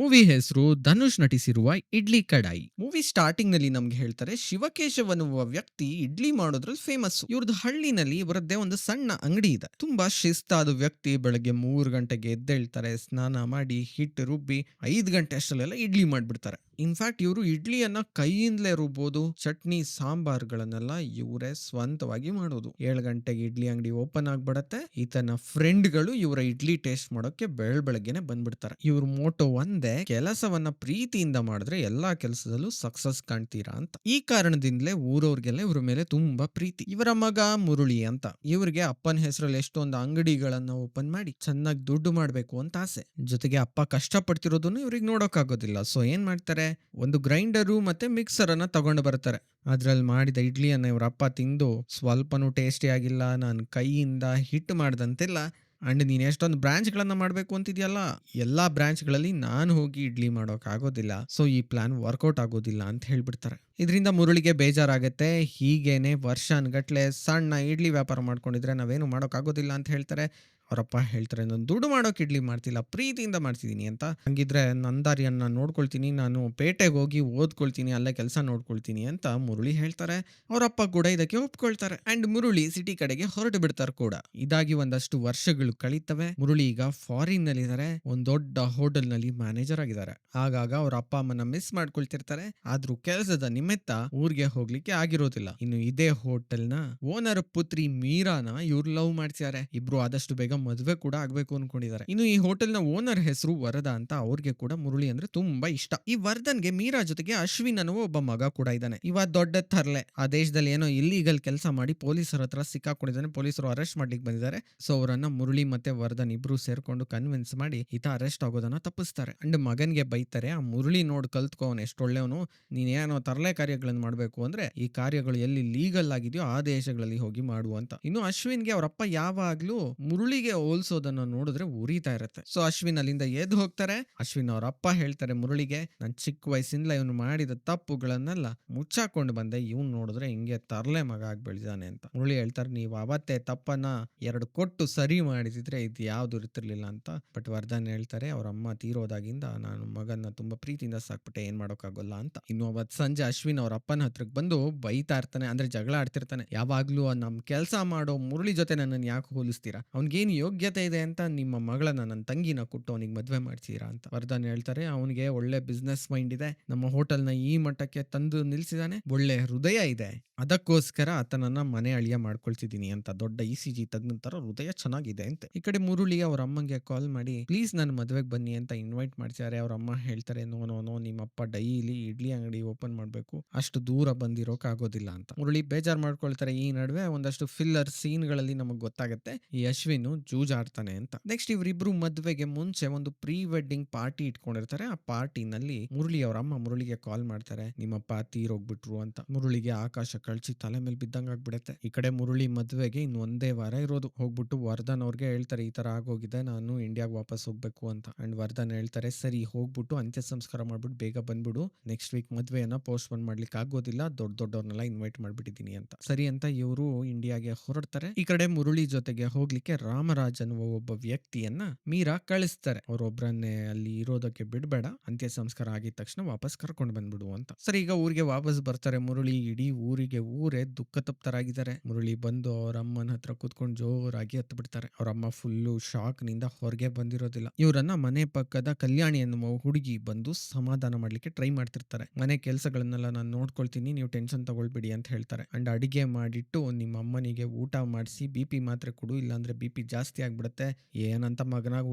Movie ಹೆಸರು ಧನುಷ್ ನಟಿಸಿರುವ ಇಡ್ಲಿ ಕಡಾಯಿ. Movie ಸ್ಟಾರ್ಟಿಂಗ್ನಲ್ಲಿ ನಮ್ಗೆ ಹೇಳ್ತಾರೆ ಶಿವಕೇಶವ್ ಅನ್ನುವ ವ್ಯಕ್ತಿ ಇಡ್ಲಿ ಮಾಡೋದ್ರಲ್ಲಿ ಫೇಮಸ್ ಇವ್ರದ್ದು ಹಳ್ಳಿನಲ್ಲಿ ಇವರದ್ದೇ ಒಂದು ಸಣ್ಣ ಅಂಗಡಿ ಇದೆ. ತುಂಬಾ ಶಿಸ್ತಾದ ವ್ಯಕ್ತಿ, ಬೆಳಗ್ಗೆ ಮೂರು ಗಂಟೆಗೆ ಎದ್ದೇಳ್ತಾರೆ, ಸ್ನಾನ ಮಾಡಿ ಹಿಟ್ಟು ರುಬ್ಬಿ ಐದು ಗಂಟೆ ಅಷ್ಟರಲ್ಲೆಲ್ಲ ಇಡ್ಲಿ ಮಾಡ್ಬಿಡ್ತಾರೆ. ಇನ್ಫ್ಯಾಕ್ಟ್ ಇವರು ಇಡ್ಲಿಯನ್ನ ಕೈಯಿಂದಲೇ ರುಬ್ಬೋದು, ಚಟ್ನಿ, ಸಾಂಬಾರ್ಗಳನ್ನೆಲ್ಲ ಇವರೇ ಸ್ವಂತವಾಗಿ ಮಾಡೋದು. ಏಳು ಗಂಟೆಗೆ ಇಡ್ಲಿ ಅಂಗಡಿ ಓಪನ್ ಆಗ್ಬಿಡತ್ತೆ. ಈತನ ಫ್ರೆಂಡ್ಗಳು ಇವರ ಇಡ್ಲಿ ಟೇಸ್ಟ್ ಮಾಡೋಕೆ ಬೆಳ್ ಬೆಳಗ್ಗೆನೆ ಬಂದ್ಬಿಡ್ತಾರೆ. ಇವ್ರ ಮೋಟೋ ಒಂದೇ, ಕೆಲಸವನ್ನ ಪ್ರೀತಿಯಿಂದ ಮಾಡಿದ್ರೆ ಎಲ್ಲಾ ಕೆಲಸದಲ್ಲೂ ಸಕ್ಸಸ್ ಕಾಣ್ತೀರಾ ಅಂತ. ಈ ಕಾರಣದಿಂದಲೇ ಊರವ್ರಿಗೆಲ್ಲ ಇವ್ರ ಮೇಲೆ ತುಂಬಾ ಪ್ರೀತಿ. ಇವರ ಮಗ ಮುರುಳಿ ಅಂತ. ಇವ್ರಿಗೆ ಅಪ್ಪನ ಹೆಸರಲ್ಲಿ ಎಷ್ಟೊಂದು ಅಂಗಡಿಗಳನ್ನ ಓಪನ್ ಮಾಡಿ ಚೆನ್ನಾಗಿ ದುಡ್ಡು ಮಾಡ್ಬೇಕು ಅಂತ ಆಸೆ. ಜೊತೆಗೆ ಅಪ್ಪ ಕಷ್ಟ ಪಡ್ತಿರೋದನ್ನು ಇವ್ರಿಗೆ ನೋಡೋಕ್ಕಾಗೋದಿಲ್ಲ. ಸೊ ಏನ್ ಮಾಡ್ತಾರೆ? ಒಂದು ಗ್ರೈಂಡರು ಮತ್ತೆ ಮಿಕ್ಸರ್ ಅನ್ನ ತಗೊಂಡು ಬರ್ತಾರೆ. ಅದ್ರಲ್ಲಿ ಮಾಡಿದ ಇಡ್ಲಿಯನ್ನ ಇವ್ರ ಅಪ್ಪ ತಿಂದು ಸ್ವಲ್ಪನೂ ಟೇಸ್ಟಿ ಆಗಿಲ್ಲ, ನಾನು ಕೈಯಿಂದ ಹಿಟ್ಟು ಮಾಡ್ದಂತೆಲ್ಲ. ಅಂಡ್ ನೀನು ಎಷ್ಟೊಂದು ಬ್ರಾಂಚ್ಗಳನ್ನ ಮಾಡಬೇಕು ಅಂತಿದೆಯಲ್ಲ, ಎಲ್ಲಾ ಬ್ರಾಂಚ್ಗಳಲ್ಲಿ ನಾನು ಹೋಗಿ ಇಡ್ಲಿ ಮಾಡೋಕ್ಕಾಗೋದಿಲ್ಲ ಸೊ ಈ ಪ್ಲಾನ್ ವರ್ಕೌಟ್ ಆಗೋದಿಲ್ಲ ಅಂತ ಹೇಳ್ಬಿಡ್ತಾರೆ. ಇದರಿಂದ ಮುರುಳಿಗೆ ಬೇಜಾರಾಗುತ್ತೆ, ಹೀಗೇನೆ ವರ್ಷಾನ್ಗಟ್ಲೆ ಸಣ್ಣ ಇಡ್ಲಿ ವ್ಯಾಪಾರ ಮಾಡ್ಕೊಂಡಿದ್ರೆ ನಾವೇನು ಮಾಡೋಕ್ಕಾಗೋದಿಲ್ಲ ಅಂತ ಹೇಳ್ತಾರೆ. ಅವರಪ್ಪ ಹೇಳ್ತಾರೆ, ನಾನು ದುಡ್ಡು ಮಾಡೋಕೆ ಇಡ್ಲಿ ಮಾಡ್ತಿಲ್ಲ, ಪ್ರೀತಿಯಿಂದ ಮಾಡ್ತಿದ್ದೀನಿ ಅಂತ. ಹಂಗಿದ್ರೆ ನಂದಾರಿಯನ್ನ ನೋಡ್ಕೊಳ್ತೀನಿ, ನಾನು ಪೇಟೆಗೆ ಹೋಗಿ ಓದ್ಕೊಳ್ತೀನಿ, ಅಲ್ಲೇ ಕೆಲಸ ನೋಡ್ಕೊಳ್ತೀನಿ ಅಂತ ಮುರುಳಿ ಹೇಳ್ತಾರೆ. ಅವರಪ್ಪ ಕೂಡ ಇದಕ್ಕೆ ಒಪ್ಕೊಳ್ತಾರೆ. ಅಂಡ್ ಮುರುಳಿ ಸಿಟಿ ಕಡೆಗೆ ಹೊರಟು ಬಿಡ್ತಾರೆ ಕೂಡ. ಇದಾಗಿ ಒಂದಷ್ಟು ವರ್ಷಗಳು ಕಳೀತವೆ. ಮುರುಳಿ ಈಗ ಫಾರಿನ್ನಲ್ಲಿ ಇದಾರೆ ಒಂದ್ ದೊಡ್ಡ ಹೋಟೆಲ್ನಲ್ಲಿ ಮ್ಯಾನೇಜರ್ ಆಗಿದ್ದಾರೆ. ಆಗಾಗ ಅವ್ರ ಅಪ್ಪ ಅಮ್ಮನ ಮಿಸ್ ಮಾಡ್ಕೊಳ್ತಿರ್ತಾರೆ. ಆದ್ರೂ ಕೆಲಸದ ನಿಮಿತ್ತ ಊರಿಗೆ ಹೋಗ್ಲಿಕ್ಕೆ ಆಗಿರೋದಿಲ್ಲ. ಇನ್ನು ಇದೇ ಹೋಟೆಲ್ನ ಓನರ್ ಪುತ್ರಿ ಮೀರಾನ ಇವ್ರು ಲವ್ ಮಾಡ್ತಿದ್ದಾರೆ ಇಬ್ರು ಆದಷ್ಟು ಬೇಗ ಮದುವೆ ಕೂಡ ಆಗ್ಬೇಕು ಅನ್ಕೊಂಡಿದ್ದಾರೆ ಇನ್ನು ಈ ಹೋಟೆಲ್ ಓನರ್ ಹೆಸರು ವರದ ಅಂತ ಅವ್ರಿಗೆ ಕೂಡ ಮುರುಳಿ ಅಂದ್ರೆ ತುಂಬಾ ಇಷ್ಟ. ಈ ವರ್ಧನ್ಗೆ ಮೀರಾ ಜೊತೆಗೆ ಅಶ್ವಿನ್ ಅನ್ನುವ ಒಬ್ಬ ಮಗ ಕೂಡ ಇದ್ದಾನೆ. ಇವ ದೊಡ್ಡ ತರ್ಲೆ. ಆ ದೇಶದಲ್ಲಿ ಏನೋ ಇಲ್ಲಿಗಲ್ ಕೆಲಸ ಮಾಡಿ ಪೊಲೀಸರ ಹತ್ರ ಸಿಕ್ಕಾಕೊಂಡಿದ್ದಾನೆ ಪೊಲೀಸರು ಅರೆಸ್ಟ್ ಮಾಡ್ಲಿಕ್ಕೆ ಬಂದಿದ್ದಾರೆ. ಸೊ ಅವರನ್ನ ಮುರುಳಿ ಮತ್ತೆ ವರ್ಧನ್ ಇಬ್ರು ಸೇರ್ಕೊಂಡು ಕನ್ವಿನ್ಸ್ ಮಾಡಿ ಈತ ಅರೆಸ್ಟ್ ಆಗೋದನ್ನ ತಪ್ಪಿಸ್ತಾರೆ. ಅಂಡ್ ಮಗನ್ಗೆ ಬೈತಾರೆ, ಆ ಮುರುಳಿ ನೋಡ್ ಕಲ್ತ್ಕೋ, ಅವ್ನು ಎಷ್ಟೊಳ್ಳೆವನು. ನೀನೇನೋ ತರಲೆ ಕಾರ್ಯಗಳನ್ನು ಮಾಡಬೇಕು ಅಂದ್ರೆ ಈ ಕಾರ್ಯಗಳು ಎಲ್ಲಿ ಲೀಗಲ್ ಆಗಿದೆಯೋ ಆ ದೇಶಗಳಲ್ಲಿ ಹೋಗಿ ಮಾಡು ಅಂತ ಇನ್ನು ಅಶ್ವಿನ್ಗೆ ಅವರಪ್ಪ ಯಾವಾಗ್ಲೂ ಮುರುಳಿಗೆ ಹೋಲ್ಸೋದನ್ನ ನೋಡಿದ್ರೆ ಉರಿತಾ ಇರುತ್ತೆ. ಸೊ ಅಶ್ವಿನ್ ಅಲ್ಲಿಂದ ಎದ್ದು ಹೋಗ್ತಾರೆ. ಅಶ್ವಿನ್ ಅವರಪ್ಪ ಹೇಳ್ತಾರೆ ಮುರುಳಿಗೆ, ನನ್ ಚಿಕ್ಕ ವಯಸ್ಸಿಂದ ಇವನು ಮಾಡಿದ ತಪ್ಪುಗಳನ್ನೆಲ್ಲ ಮುಚ್ಚಾಕೊಂಡು ಬಂದೆ. ಇವ್ನು ನೋಡಿದ್ರೆ ಹಿಂಗೆ ತರ್ಲೆ ಮಗ ಆಗಿ ಬೆಳೆದಾನೆ ಅಂತ. ಮುರುಳಿ ಹೇಳ್ತಾರೆ, ನೀವು ಅವತ್ತೆ ತಪ್ಪನ್ನ ಎರಡು ಕೊಟ್ಟು ಸರಿ ಮಾಡಿದಿದ್ರೆ ಇದು ಯಾವ್ದು ಇರ್ತಿರ್ಲಿಲ್ಲ ಅಂತ. ಬಟ್ ವರ್ಧನ್ ಹೇಳ್ತಾರೆ, ಅವ್ರ ಅಮ್ಮ ತೀರೋದಾಗಿಂದ ನಾನು ಮಗನ್ನ ತುಂಬಾ ಪ್ರೀತಿಯಿಂದ ಸಾಕ್ಬಿಟ್ಟೆ. ಏನ್ ಮಾಡೋಕ್ಕಾಗಲ್ಲ ಅಂತ. ಇನ್ನು ಅವತ್ ಸಂಜೆ ಅಶ್ವಿನ್ ಅವ್ರ ಅಪ್ಪನ ಹತ್ರಕ್ಕೆ ಬಂದು ಬೈತಾ ಇರ್ತಾನೆ, ಅಂದ್ರೆ ಜಗಳ ಆಡ್ತಿರ್ತಾನೆ. ಯಾವಾಗ್ಲೂ ನಮ್ ಕೆಲಸ ಮಾಡೋ ಮುರುಳಿ ಜೊತೆ ನನ್ನನ್ನು ಯಾಕೆ ಹೋಲಿಸ್ತೀರಾ? ಅವ್ನಿಗೇನು ಯೋಗ್ಯತೆ ಇದೆ ಅಂತ ನಿಮ್ಮ ಮಗಳನ್ನ ನನ್ನ ತಂಗಿನ ಕೊಟ್ಟು ಅವನಿಗೆ ಮದ್ವೆ ಮಾಡ್ತೀರಾ ಅಂತ. ವರ್ಧನ್ ಹೇಳ್ತಾರೆ, ಅವನಿಗೆ ಒಳ್ಳೆ ಬಿಸ್ನೆಸ್ ಮೈಂಡ್ ಇದೆ. ನಮ್ಮ ಹೋಟೆಲ್ನ ಈ ಮಟ್ಟಕ್ಕೆ ತಂದು ನಿಲ್ಸಿದಾನೆ. ಒಳ್ಳೆ ಹೃದಯ ಇದೆ. ಅದಕ್ಕೋಸ್ಕರ ಆತನನ್ನ ಮನೆ ಅಳಿಯ ಮಾಡ್ಕೊಳ್ತಿದ್ದೀನಿ ಅಂತ ದೊಡ್ಡ ಇ ಸಿ ಜಿ ತಗ್ನ ತರ ಹೃದಯ ಚೆನ್ನಾಗಿದೆ ಅಂತ. ಈ ಕಡೆ ಮುರುಳಿ ಅವ್ರ ಅಮ್ಮಂಗೆ ಕಾಲ್ ಮಾಡಿ, ಪ್ಲೀಸ್ ನನ್ನ ಮದ್ವೆಗೆ ಬನ್ನಿ ಅಂತ ಇನ್ವೈಟ್ ಮಾಡ್ತಾರೆ ಅವ್ರ ಅಮ್ಮ ಹೇಳ್ತಾರೆ, ನೋ ನೋ ನೋ, ನಿಮ್ಮಪ್ಪ ಡೈಲಿ ಇಡ್ಲಿ ಅಂಗಡಿ ಓಪನ್ ಮಾಡ್ಬೇಕು ಅಷ್ಟು ದೂರ ಬಂದಿರೋಕೆ ಆಗೋದಿಲ್ಲ ಅಂತ. ಮುರಳಿ ಬೇಜಾರು ಮಾಡ್ಕೊಳ್ತಾರೆ ಈ ನಡುವೆ, ಒಂದಷ್ಟು ಫಿಲ್ಲರ್ ಸೀನ್ಗಳಲ್ಲಿ ನಮಗೆ ಗೊತ್ತಾಗುತ್ತೆ, ಈ ಅಶ್ವಿನು ಜೂಜಾಡ್ತಾನೆ ಅಂತ. ನೆಕ್ಸ್ಟ್ ಇವರಿಬ್ರು ಮದುವೆಗೆ ಮುಂಚೆ ಒಂದು ಪ್ರೀ ವೆಡ್ಡಿಂಗ್ ಪಾರ್ಟಿ ಇಟ್ಕೊಂಡಿರ್ತಾರೆ. ಆ ಪಾರ್ಟಿನಲ್ಲಿ ಮುರಳಿ ಅವ್ರ ಅಮ್ಮ ಮುರಳಿಗೆ ಕಾಲ್ ಮಾಡ್ತಾರೆ ನಿಮ್ಮಪ್ಪ ತೀರೋಗ್ಬಿಟ್ರು ಅಂತ. ಮುರುಳಿಗೆ ಆಕಾಶ ಕಳ್ಸಿ ತಲೆ ಮೇಲೆ ಬಿದ್ದಂಗಾಗ್ಬಿಡತ್ತೆ. ಈ ಕಡೆ ಮುರುಳಿ ಮದುವೆಗೆ ಇನ್ನು ಒಂದೇ ವಾರ ಇರೋದು. ಹೋಗ್ಬಿಟ್ಟು ವರ್ಧನ್ ಅವ್ರಿಗೆ ಹೇಳ್ತಾರೆ, ಈ ತರ ಆಗೋಗಿದೆ, ನಾನು ಇಂಡಿಯಾಗ್ ವಾಪಸ್ ಹೋಗ್ಬೇಕು ಅಂತ. ಅಂಡ್ ವರ್ಧನ್ ಹೇಳ್ತಾರೆ, ಸರಿ, ಹೋಗ್ಬಿಟ್ಟು ಅಂತ್ಯ ಸಂಸ್ಕಾರ ಮಾಡ್ಬಿಟ್ಟು ಬೇಗ ಬಂದ್ಬಿಡು. ನೆಕ್ಸ್ಟ್ ವೀಕ್ ಮದ್ವೆಯನ್ನ ಪೋಸ್ಟ್ ಪೋನ್ ಮಾಡ್ಲಿಕ್ಕೆ ಆಗೋದಿಲ್ಲ, ದೊಡ್ಡ ದೊಡ್ಡವ್ರನ್ನೆಲ್ಲ ಇನ್ವೈಟ್ ಮಾಡ್ಬಿಟ್ಟಿದೀನಿ ಅಂತ. ಸರಿ ಅಂತ ಇವರು ಇಂಡಿಯಾಗೆ ಹೊರಡ್ತಾರೆ. ಈ ಕಡೆ ಮುರುಳಿ ಜೊತೆಗೆ ಹೋಗ್ಲಿಕ್ಕೆ ರಾಮರಾಜ್ ಅನ್ನುವ ಒಬ್ಬ ವ್ಯಕ್ತಿಯನ್ನ ಮೀರಾ ಕಳಿಸ್ತಾರೆ. ಅವರೊಬ್ಬರನ್ನೇ ಅಲ್ಲಿ ಇರೋದಕ್ಕೆ ಬಿಡ್ಬೇಡ, ಅಂತ್ಯ ಸಂಸ್ಕಾರ ಆಗಿದ ತಕ್ಷಣ ವಾಪಸ್ ಕರ್ಕೊಂಡು ಬಂದ್ಬಿಡು ಅಂತ. ಸರಿ, ಈಗ ಊರಿಗೆ ವಾಪಸ್ ಬರ್ತಾರೆ. ಮುರುಳಿ ಇಡೀ ಊರಿಗೆ ಊರೇ ದುಃಖ ತಪ್ತರಾಗಿದ್ದಾರೆ ಮುರುಳಿ ಬಂದು ಅವ್ರ ಅಮ್ಮನ ಹತ್ರ ಕೂತ್ಕೊಂಡು ಜೋರಾಗಿ ಹತ್ತು ಬಿಡ್ತಾರೆ ಅವ್ರ ಅಮ್ಮ ಫುಲ್ಲು ಶಾಕ್ನಿಂದ ಹೊರಗೆ ಬಂದಿರೋದಿಲ್ಲ. ಇವರನ್ನ ಮನೆ ಪಕ್ಕದ ಕಲ್ಯಾಣಿ ಎನ್ನುವ ಹುಡುಗಿ ಬಂದು ಸಮಾಧಾನ ಮಾಡ್ಲಿಕ್ಕೆ ಟ್ರೈ ಮಾಡ್ತಿರ್ತಾರೆ. ಮನೆ ಕೆಲಸಗಳನ್ನೆಲ್ಲ ನಾನು ನೋಡ್ಕೊಳ್ತೀನಿ, ನೀವು ಟೆನ್ಷನ್ ತಗೊಳ್ಬೇಡಿ ಅಂತ ಹೇಳ್ತಾರೆ. ಅಂಡ್ ಅಡಿಗೆ ಮಾಡಿಟ್ಟು ನಿಮ್ಮ ಅಮ್ಮನಿಗೆ ಊಟ ಮಾಡಿಸಿ, ಬಿ ಪಿ ಮಾತ್ರೆ ಕೊಡು, ಇಲ್ಲಾಂದ್ರೆ ಬಿ ಪಿ ಜಾಸ್ತಿ ಆಗ್ಬಿಡುತ್ತೆ. ಏನಂತ ಮಗನಾಗ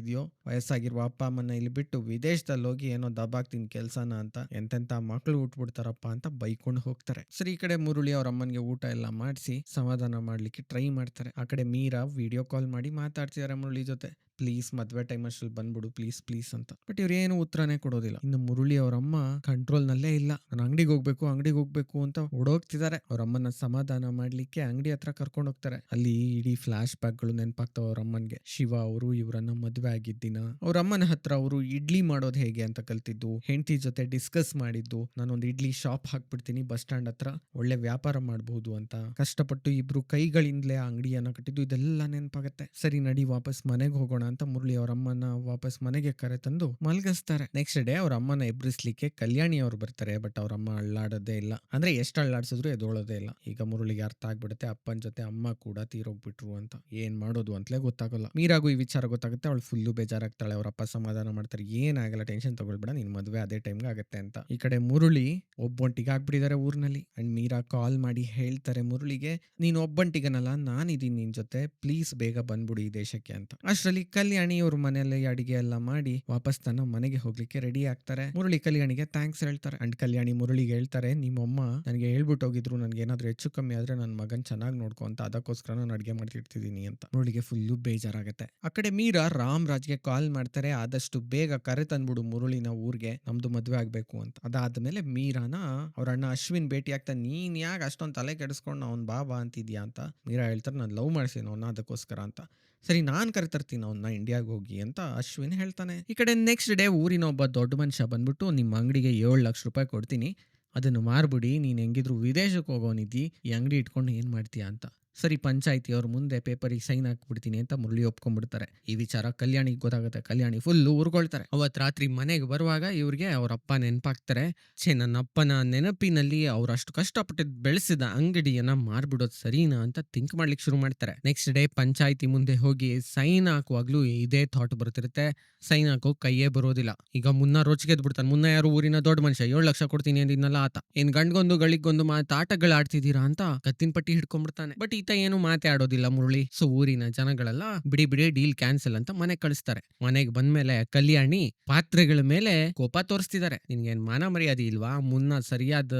ಇದೆಯೋ ವಯಸ್ಸಾಗಿರುವ ಅಪ್ಪ ಅಮ್ಮನ ಇಲ್ಲಿ ಬಿಟ್ಟು ವಿದೇಶದಲ್ಲಿ ಹೋಗಿ ಏನೋ ದಬಾಕ್ತೀನಿ ಕೆಲ್ಸನ ಅಂತ ಎಂತೆಂತ ಮಕ್ಳು ಬಿಡ್ತಾರಪ್ಪ ಅಂತ ಬೈಕೊಂಡು ಹೋಗ್ತಾರೆ. ಸರಿ, ಈ ಕಡೆ ಮುರುಳಿ ಅವ್ರ ಅಮ್ಮನಿಗೆ ಊಟ ಎಲ್ಲ ಮಾಡಿಸಿ, ಸಮಾಧಾನ ಮಾಡ್ಲಿಕ್ಕೆ ಟ್ರೈ ಮಾಡ್ತಾರೆ. ಆ ಕಡೆ ಮೀರಾ, ವಿಡಿಯೋ ಕಾಲ್ ಮಾಡಿ ಮಾತಾಡ್ತಿದ್ದಾರೆ ಮುರುಳಿ ಜೊತೆ. ಪ್ಲೀಸ್ ಮದ್ವೆ ಟೈಮ್ ಅಷ್ಟ್ರಲ್ಲಿ ಬಂದ್ಬಿಡು, ಪ್ಲೀಸ್ ಪ್ಲೀಸ್ ಅಂತ. ಬಟ್ ಇವ್ರು ಉತ್ತರನೇ ಕೊಡೋದಿಲ್ಲ. ಇನ್ನು ಮುರುಳಿ ಅವರಮ್ಮ ಕಂಟ್ರೋಲ್ ನಲ್ಲೇ ಇಲ್ಲ. ನಾನು ಅಂಗಡಿಗೆ ಹೋಗ್ಬೇಕು ಅಂಗಡಿಗೆ ಹೋಗ್ಬೇಕು ಅಂತ ಓಡೋಗ್ತಿದ್ದಾರೆ ಅವರಮ್ಮನ ಸಮಾಧಾನ ಮಾಡ್ಲಿಕ್ಕೆ ಅಂಗಡಿ ಹತ್ರ ಕರ್ಕೊಂಡು ಹೋಗ್ತಾರೆ. ಅಲ್ಲಿ ಇಡೀ ಫ್ಲಾಶ್ ಬ್ಯಾಕ್ಗಳು ನೆನಪಾಗ್ತಾವ ಅವ್ರ ಅಮ್ಮನ್ಗೆ. ಶಿವ ಅವರು ಇವರನ್ನ ಮದ್ವೆ ಆಗಿದ್ದಿನ. ಅವ್ರ ಅಮ್ಮನ ಹತ್ರ ಅವರು ಇಡ್ಲಿ ಮಾಡೋದು ಹೇಗೆ ಅಂತ ಕಲ್ತಿದ್ದು. ಹೆಂಡತಿ ಜೊತೆ ಡಿಸ್ಕಸ್ ಮಾಡಿದ್ದು. ನಾನೊಂದು ಇಡ್ಲಿ ಶಾಪ್ ಹಾಕ್ಬಿಡ್ತೀನಿ, ಬಸ್ ಸ್ಟ್ಯಾಂಡ್ ಹತ್ರ. ಒಳ್ಳೆ ವ್ಯಾಪಾರ ಮಾಡಬಹುದು ಅಂತ. ಕಷ್ಟಪಟ್ಟು ಇಬ್ರು ಕೈಗಳಿಂದಲೇ ಅಂಗಡಿಯನ್ನ ಕಟ್ಟಿದ್ದು. ಇದೆಲ್ಲ ನೆನಪಾಗತ್ತೆ. ಸರಿ ನಡಿ ವಾಪಸ್ ಮನೆಗೆ ಹೋಗೋಣ. ಮಲ್ಕೊಳ್ಳೋಣ ಅಂತ ಮುರಳಿ ಅವ್ರ ಅಮ್ಮನ ವಾಪಸ್ ಮನೆಗೆ ಕರೆ ತಂದು ಮಲ್ಗಿಸ್ತಾರೆ. ನೆಕ್ಸ್ಟ್ ಡೇ ಅವ್ರ ಅಮ್ಮನ ಎಬ್ರಿಸ್ಲಿಕ್ಕೆ ಕಲ್ಯಾಣಿ ಅವ್ರು ಬರ್ತಾರೆ ಬಟ್ ಅವ್ರ ಅಮ್ಮ ಅಳ್ಳಾಡೋದೇ ಇಲ್ಲ. ಅಂದ್ರೆ ಎಷ್ಟು ಅಳ್ಳಾಡ್ಸಿದ್ರು ಎದೋಳೋದೇ ಇಲ್ಲ. ಈಗ ಮುರಳಿಗೆ ಅರ್ಥ ಆಗ್ಬಿಡುತ್ತೆ, ಅಪ್ಪನ ಜೊತೆ ಅಮ್ಮ ಕೂಡ ತೀರೋಗ್ಬಿಟ್ರು ಅಂತ. ಏನ್ ಮಾಡೋದು ಅಂತಲೇ ಗೊತ್ತಾಗಲ್ಲ. ಮೀರಾಗೂ ಈ ವಿಚಾರ ಗೊತ್ತಾಗುತ್ತೆ, ಅವಳು ಫುಲ್ಲು ಬೇಜಾರಾಗ್ತಾಳೆ, ಅವ್ರ ಅಪ್ಪ ಸಮಾಧಾನ ಮಾಡ್ತಾರೆ. ಏನಾಗಲ್ಲ ಟೆನ್ಷನ್ ತಗೊಳ್ಬೇಡ, ನಿನ್ ಮದುವೆ ಅದೇ ಟೈಮ್ಗೆ ಆಗುತ್ತೆ ಅಂತ. ಈ ಕಡೆ ಮುರುಳಿ ಒಬ್ಬೊಂಟಿಗೆ ಆಗ್ಬಿಟ್ಟಿದ್ದಾರೆ ಊರಿನಲ್ಲಿ. ಅಂಡ್ ಮೀರಾ ಕಾಲ್ ಮಾಡಿ ಹೇಳ್ತಾರೆ ಮುರುಳಿಗೆ, ನೀನು ಒಬ್ಬಂಟಿಗನಲ್ಲ ನಾನಿದ್ದೀನಿ ನಿನ್ ಜೊತೆ ಪ್ಲೀಸ್ ಬೇಗ ಬಂದ್ಬಿಡು ಈ ದೇಶಕ್ಕೆ ಅಂತ. ಅಷ್ಟರಲ್ಲಿ ಕಲ್ಯಾಣಿ ಅವ್ರ ಮನೆಯಲ್ಲಿ ಅಡಿಗೆ ಎಲ್ಲ ಮಾಡಿ ವಾಪಸ್ ತನ್ನ ಮನೆಗೆ ಹೋಗ್ಲಿಕ್ಕೆ ರೆಡಿ ಆಗ್ತಾರೆ. ಮುರಳಿ ಕಲ್ಯಾಣಿಗೆ ಥ್ಯಾಂಕ್ಸ್ ಹೇಳ್ತಾರೆ. ಅಂಡ್ ಕಲ್ಯಾಣಿ ಮುರಳಿಗೆ ಹೇಳ್ತಾರೆ, ನಿಮ್ಮಮ್ಮ ನನಗೆ ಹೇಳ್ಬಿಟ್ಟು ಹೋಗಿದ್ರು, ನನ್ಗೆ ಏನಾದ್ರು ಹೆಚ್ಚು ಕಮ್ಮಿ ಆದ್ರೆ ನನ್ನ ಮಗನ್ ಚೆನ್ನಾಗಿ ನೋಡ್ಕೊ ಅಂತ ಅದಕ್ಕೋಸ್ಕರ ನಾನು ಅಡಿಗೆ ಮಾಡ್ತಿರ್ತಿದ್ದೀನಿ ಅಂತ. ಮುರಳಿಗೆ ಫುಲ್ಲು ಬೇಜಾರಾಗುತ್ತೆ. ಆ ಕಡೆ ಮೀರಾ ರಾಮ್ ರಾಜ್ಗೆ ಕಾಲ್ ಮಾಡ್ತಾರೆ, ಆದಷ್ಟು ಬೇಗ ಕರೆ ತಂದ್ಬಿಡು ಮುರುಳಿನ ಊರ್ಗೆ, ನಮ್ದು ಮದ್ವೆ ಆಗ್ಬೇಕು ಅಂತ. ಅದಾದ್ಮೇಲೆ ಮೀರಾನ, ಅವ್ರ ಅಣ್ಣ ಅಶ್ವಿನ್ ಭೇಟಿ ಆಗ್ತಾ, ನೀನ್ ಯಾಕೆ ಅಷ್ಟೊಂದು ತಲೆ ಕೆಡಿಸ್ಕೊಂಡು ಅವ್ನ್ ಬಾಬಾ ಅಂತಿದ್ಯಾ? ಅಂತ ಮೀರಾ ಹೇಳ್ತಾರೆ, ನಾನು ಲವ್ ಮಾಡ್ಸಿನ ಅದಕ್ಕೋಸ್ಕರ ಅಂತ. ಸರಿ, ನಾನು ಕರೆತರ್ತೀನಿ ಅವನ್ನ ಇಂಡಿಯಾಗೆ ಹೋಗಿ ಅಂತ ಅಶ್ವಿನ್ ಹೇಳ್ತಾನೆ. ಈ ಕಡೆ ನೆಕ್ಸ್ಟ್ ಡೇ ಊರಿನ ಒಬ್ಬ ದೊಡ್ಡ ಮನುಷ್ಯ ಬಂದ್ಬಿಟ್ಟು ನಿಮ್ಮ ಅಂಗಡಿಗೆ ಏಳು ಲಕ್ಷ ರೂಪಾಯಿ ಕೊಡ್ತೀನಿ. ಅದನ್ನು ಮಾರ್ಬಿಡಿ. ನೀನು ಹೆಂಗಿದ್ರು ವಿದೇಶಕ್ಕೆ ಹೋಗೋನಿದ್ದಿ. ಈ ಅಂಗಡಿ ಇಟ್ಕೊಂಡು ಏನು ಮಾಡ್ತೀಯಾ? ಅಂತ. ಸರಿ ಪಂಚಾಯಿತಿ ಅವ್ರ ಮುಂದೆ ಪೇಪರಿಗೆ ಸೈನ್ ಹಾಕ್ಬಿಡ್ತೀನಿ ಅಂತ ಮುರಳಿ ಒಪ್ಕೊಂಡ್ಬಿಡ್ತಾರೆ. ಈ ವಿಚಾರ ಕಲ್ಯಾಣಿಗೆ ಗೊತ್ತಾಗುತ್ತೆ. ಕಲ್ಯಾಣಿ ಫುಲ್ ಊರ್ಕೊಳ್ತಾರೆ ಅವತ್ ರಾತ್ರಿ ಮನೆಗೆ ಬರುವಾಗ ಇವ್ರಿಗೆ ಅವ್ರ ಅಪ್ಪ ನೆನಪಾಗ್ತಾರೆ. ಛೇ ನನ್ನ ಅಪ್ಪನ ನೆನಪಿನಲ್ಲಿ ಅವ್ರು ಅಷ್ಟು ಬೆಳೆಸಿದ ಅಂಗಡಿಯನ್ನ ಮಾರ್ಬಿಡೋದು ಸರಿನಾ ಅಂತ ಥಿಂಕ್ ಮಾಡ್ಲಿಕ್ಕೆ ಶುರು ಮಾಡ್ತಾರೆ. ನೆಕ್ಸ್ಟ್ ಡೇ ಪಂಚಾಯತಿ ಮುಂದೆ ಹೋಗಿ ಸೈನ್ ಹಾಕುವಾಗ್ಲೂ ಇದೇ ಥಾಟ್ ಬರ್ತಿರುತ್ತೆ ಸೈನ್ ಹಾಕೋ ಕೈಯೇ ಬರೋದಿಲ್ಲ. ಈಗ ಮುನ್ನ ರೋಚಿಗೆದ್ ಬಿಡ್ತಾನೆ. ಮುನ್ನ ಯಾರು ಊರಿನ ದೊಡ್ಡ ಮನುಷ್ಯ. ಏಳು ಲಕ್ಷ ಕೊಡ್ತೀನಿ ಅಂದಿದ್ನಲ್ಲ ಆತ. ಏನ್ ಗಂಡ್ಗೊಂದು, ಗಳಿಗೊಂದು ಮಾತಾಟಗಳು ಆಡ್ತಿದ್ದೀರಾ ಅಂತ ಕತ್ತಿನ ಪಟ್ಟಿ ಹಿಡ್ಕೊಂಡ್ಬಿಡ್ತಾನೆ. ಬಟ್ ಈತ ಏನು ಮಾತಾಡೋದಿಲ್ಲ ಮುರಳಿ. ಸೊ, ಊರಿನ ಜನಗಳೆಲ್ಲ ಬಿಡಿ ಬಿಡಿ ಡೀಲ್ ಕ್ಯಾನ್ಸಲ್ ಅಂತ ಮನೆ ಕಳಿಸ್ತಾರೆ. ಮನೆಗೆ ಬಂದ್ಮೇಲೆ ಕಲ್ಯಾಣಿ ಪಾತ್ರೆಗಳ ಮೇಲೆ ಕೋಪ ತೋರಿಸ್ತಿದ್ದಾರೆ ನಿನ್ಗೇನ್ ಮಾನ ಮರ್ಯಾದೆ ಇಲ್ವಾ? ಮುನ್ನ ಸರಿಯಾದ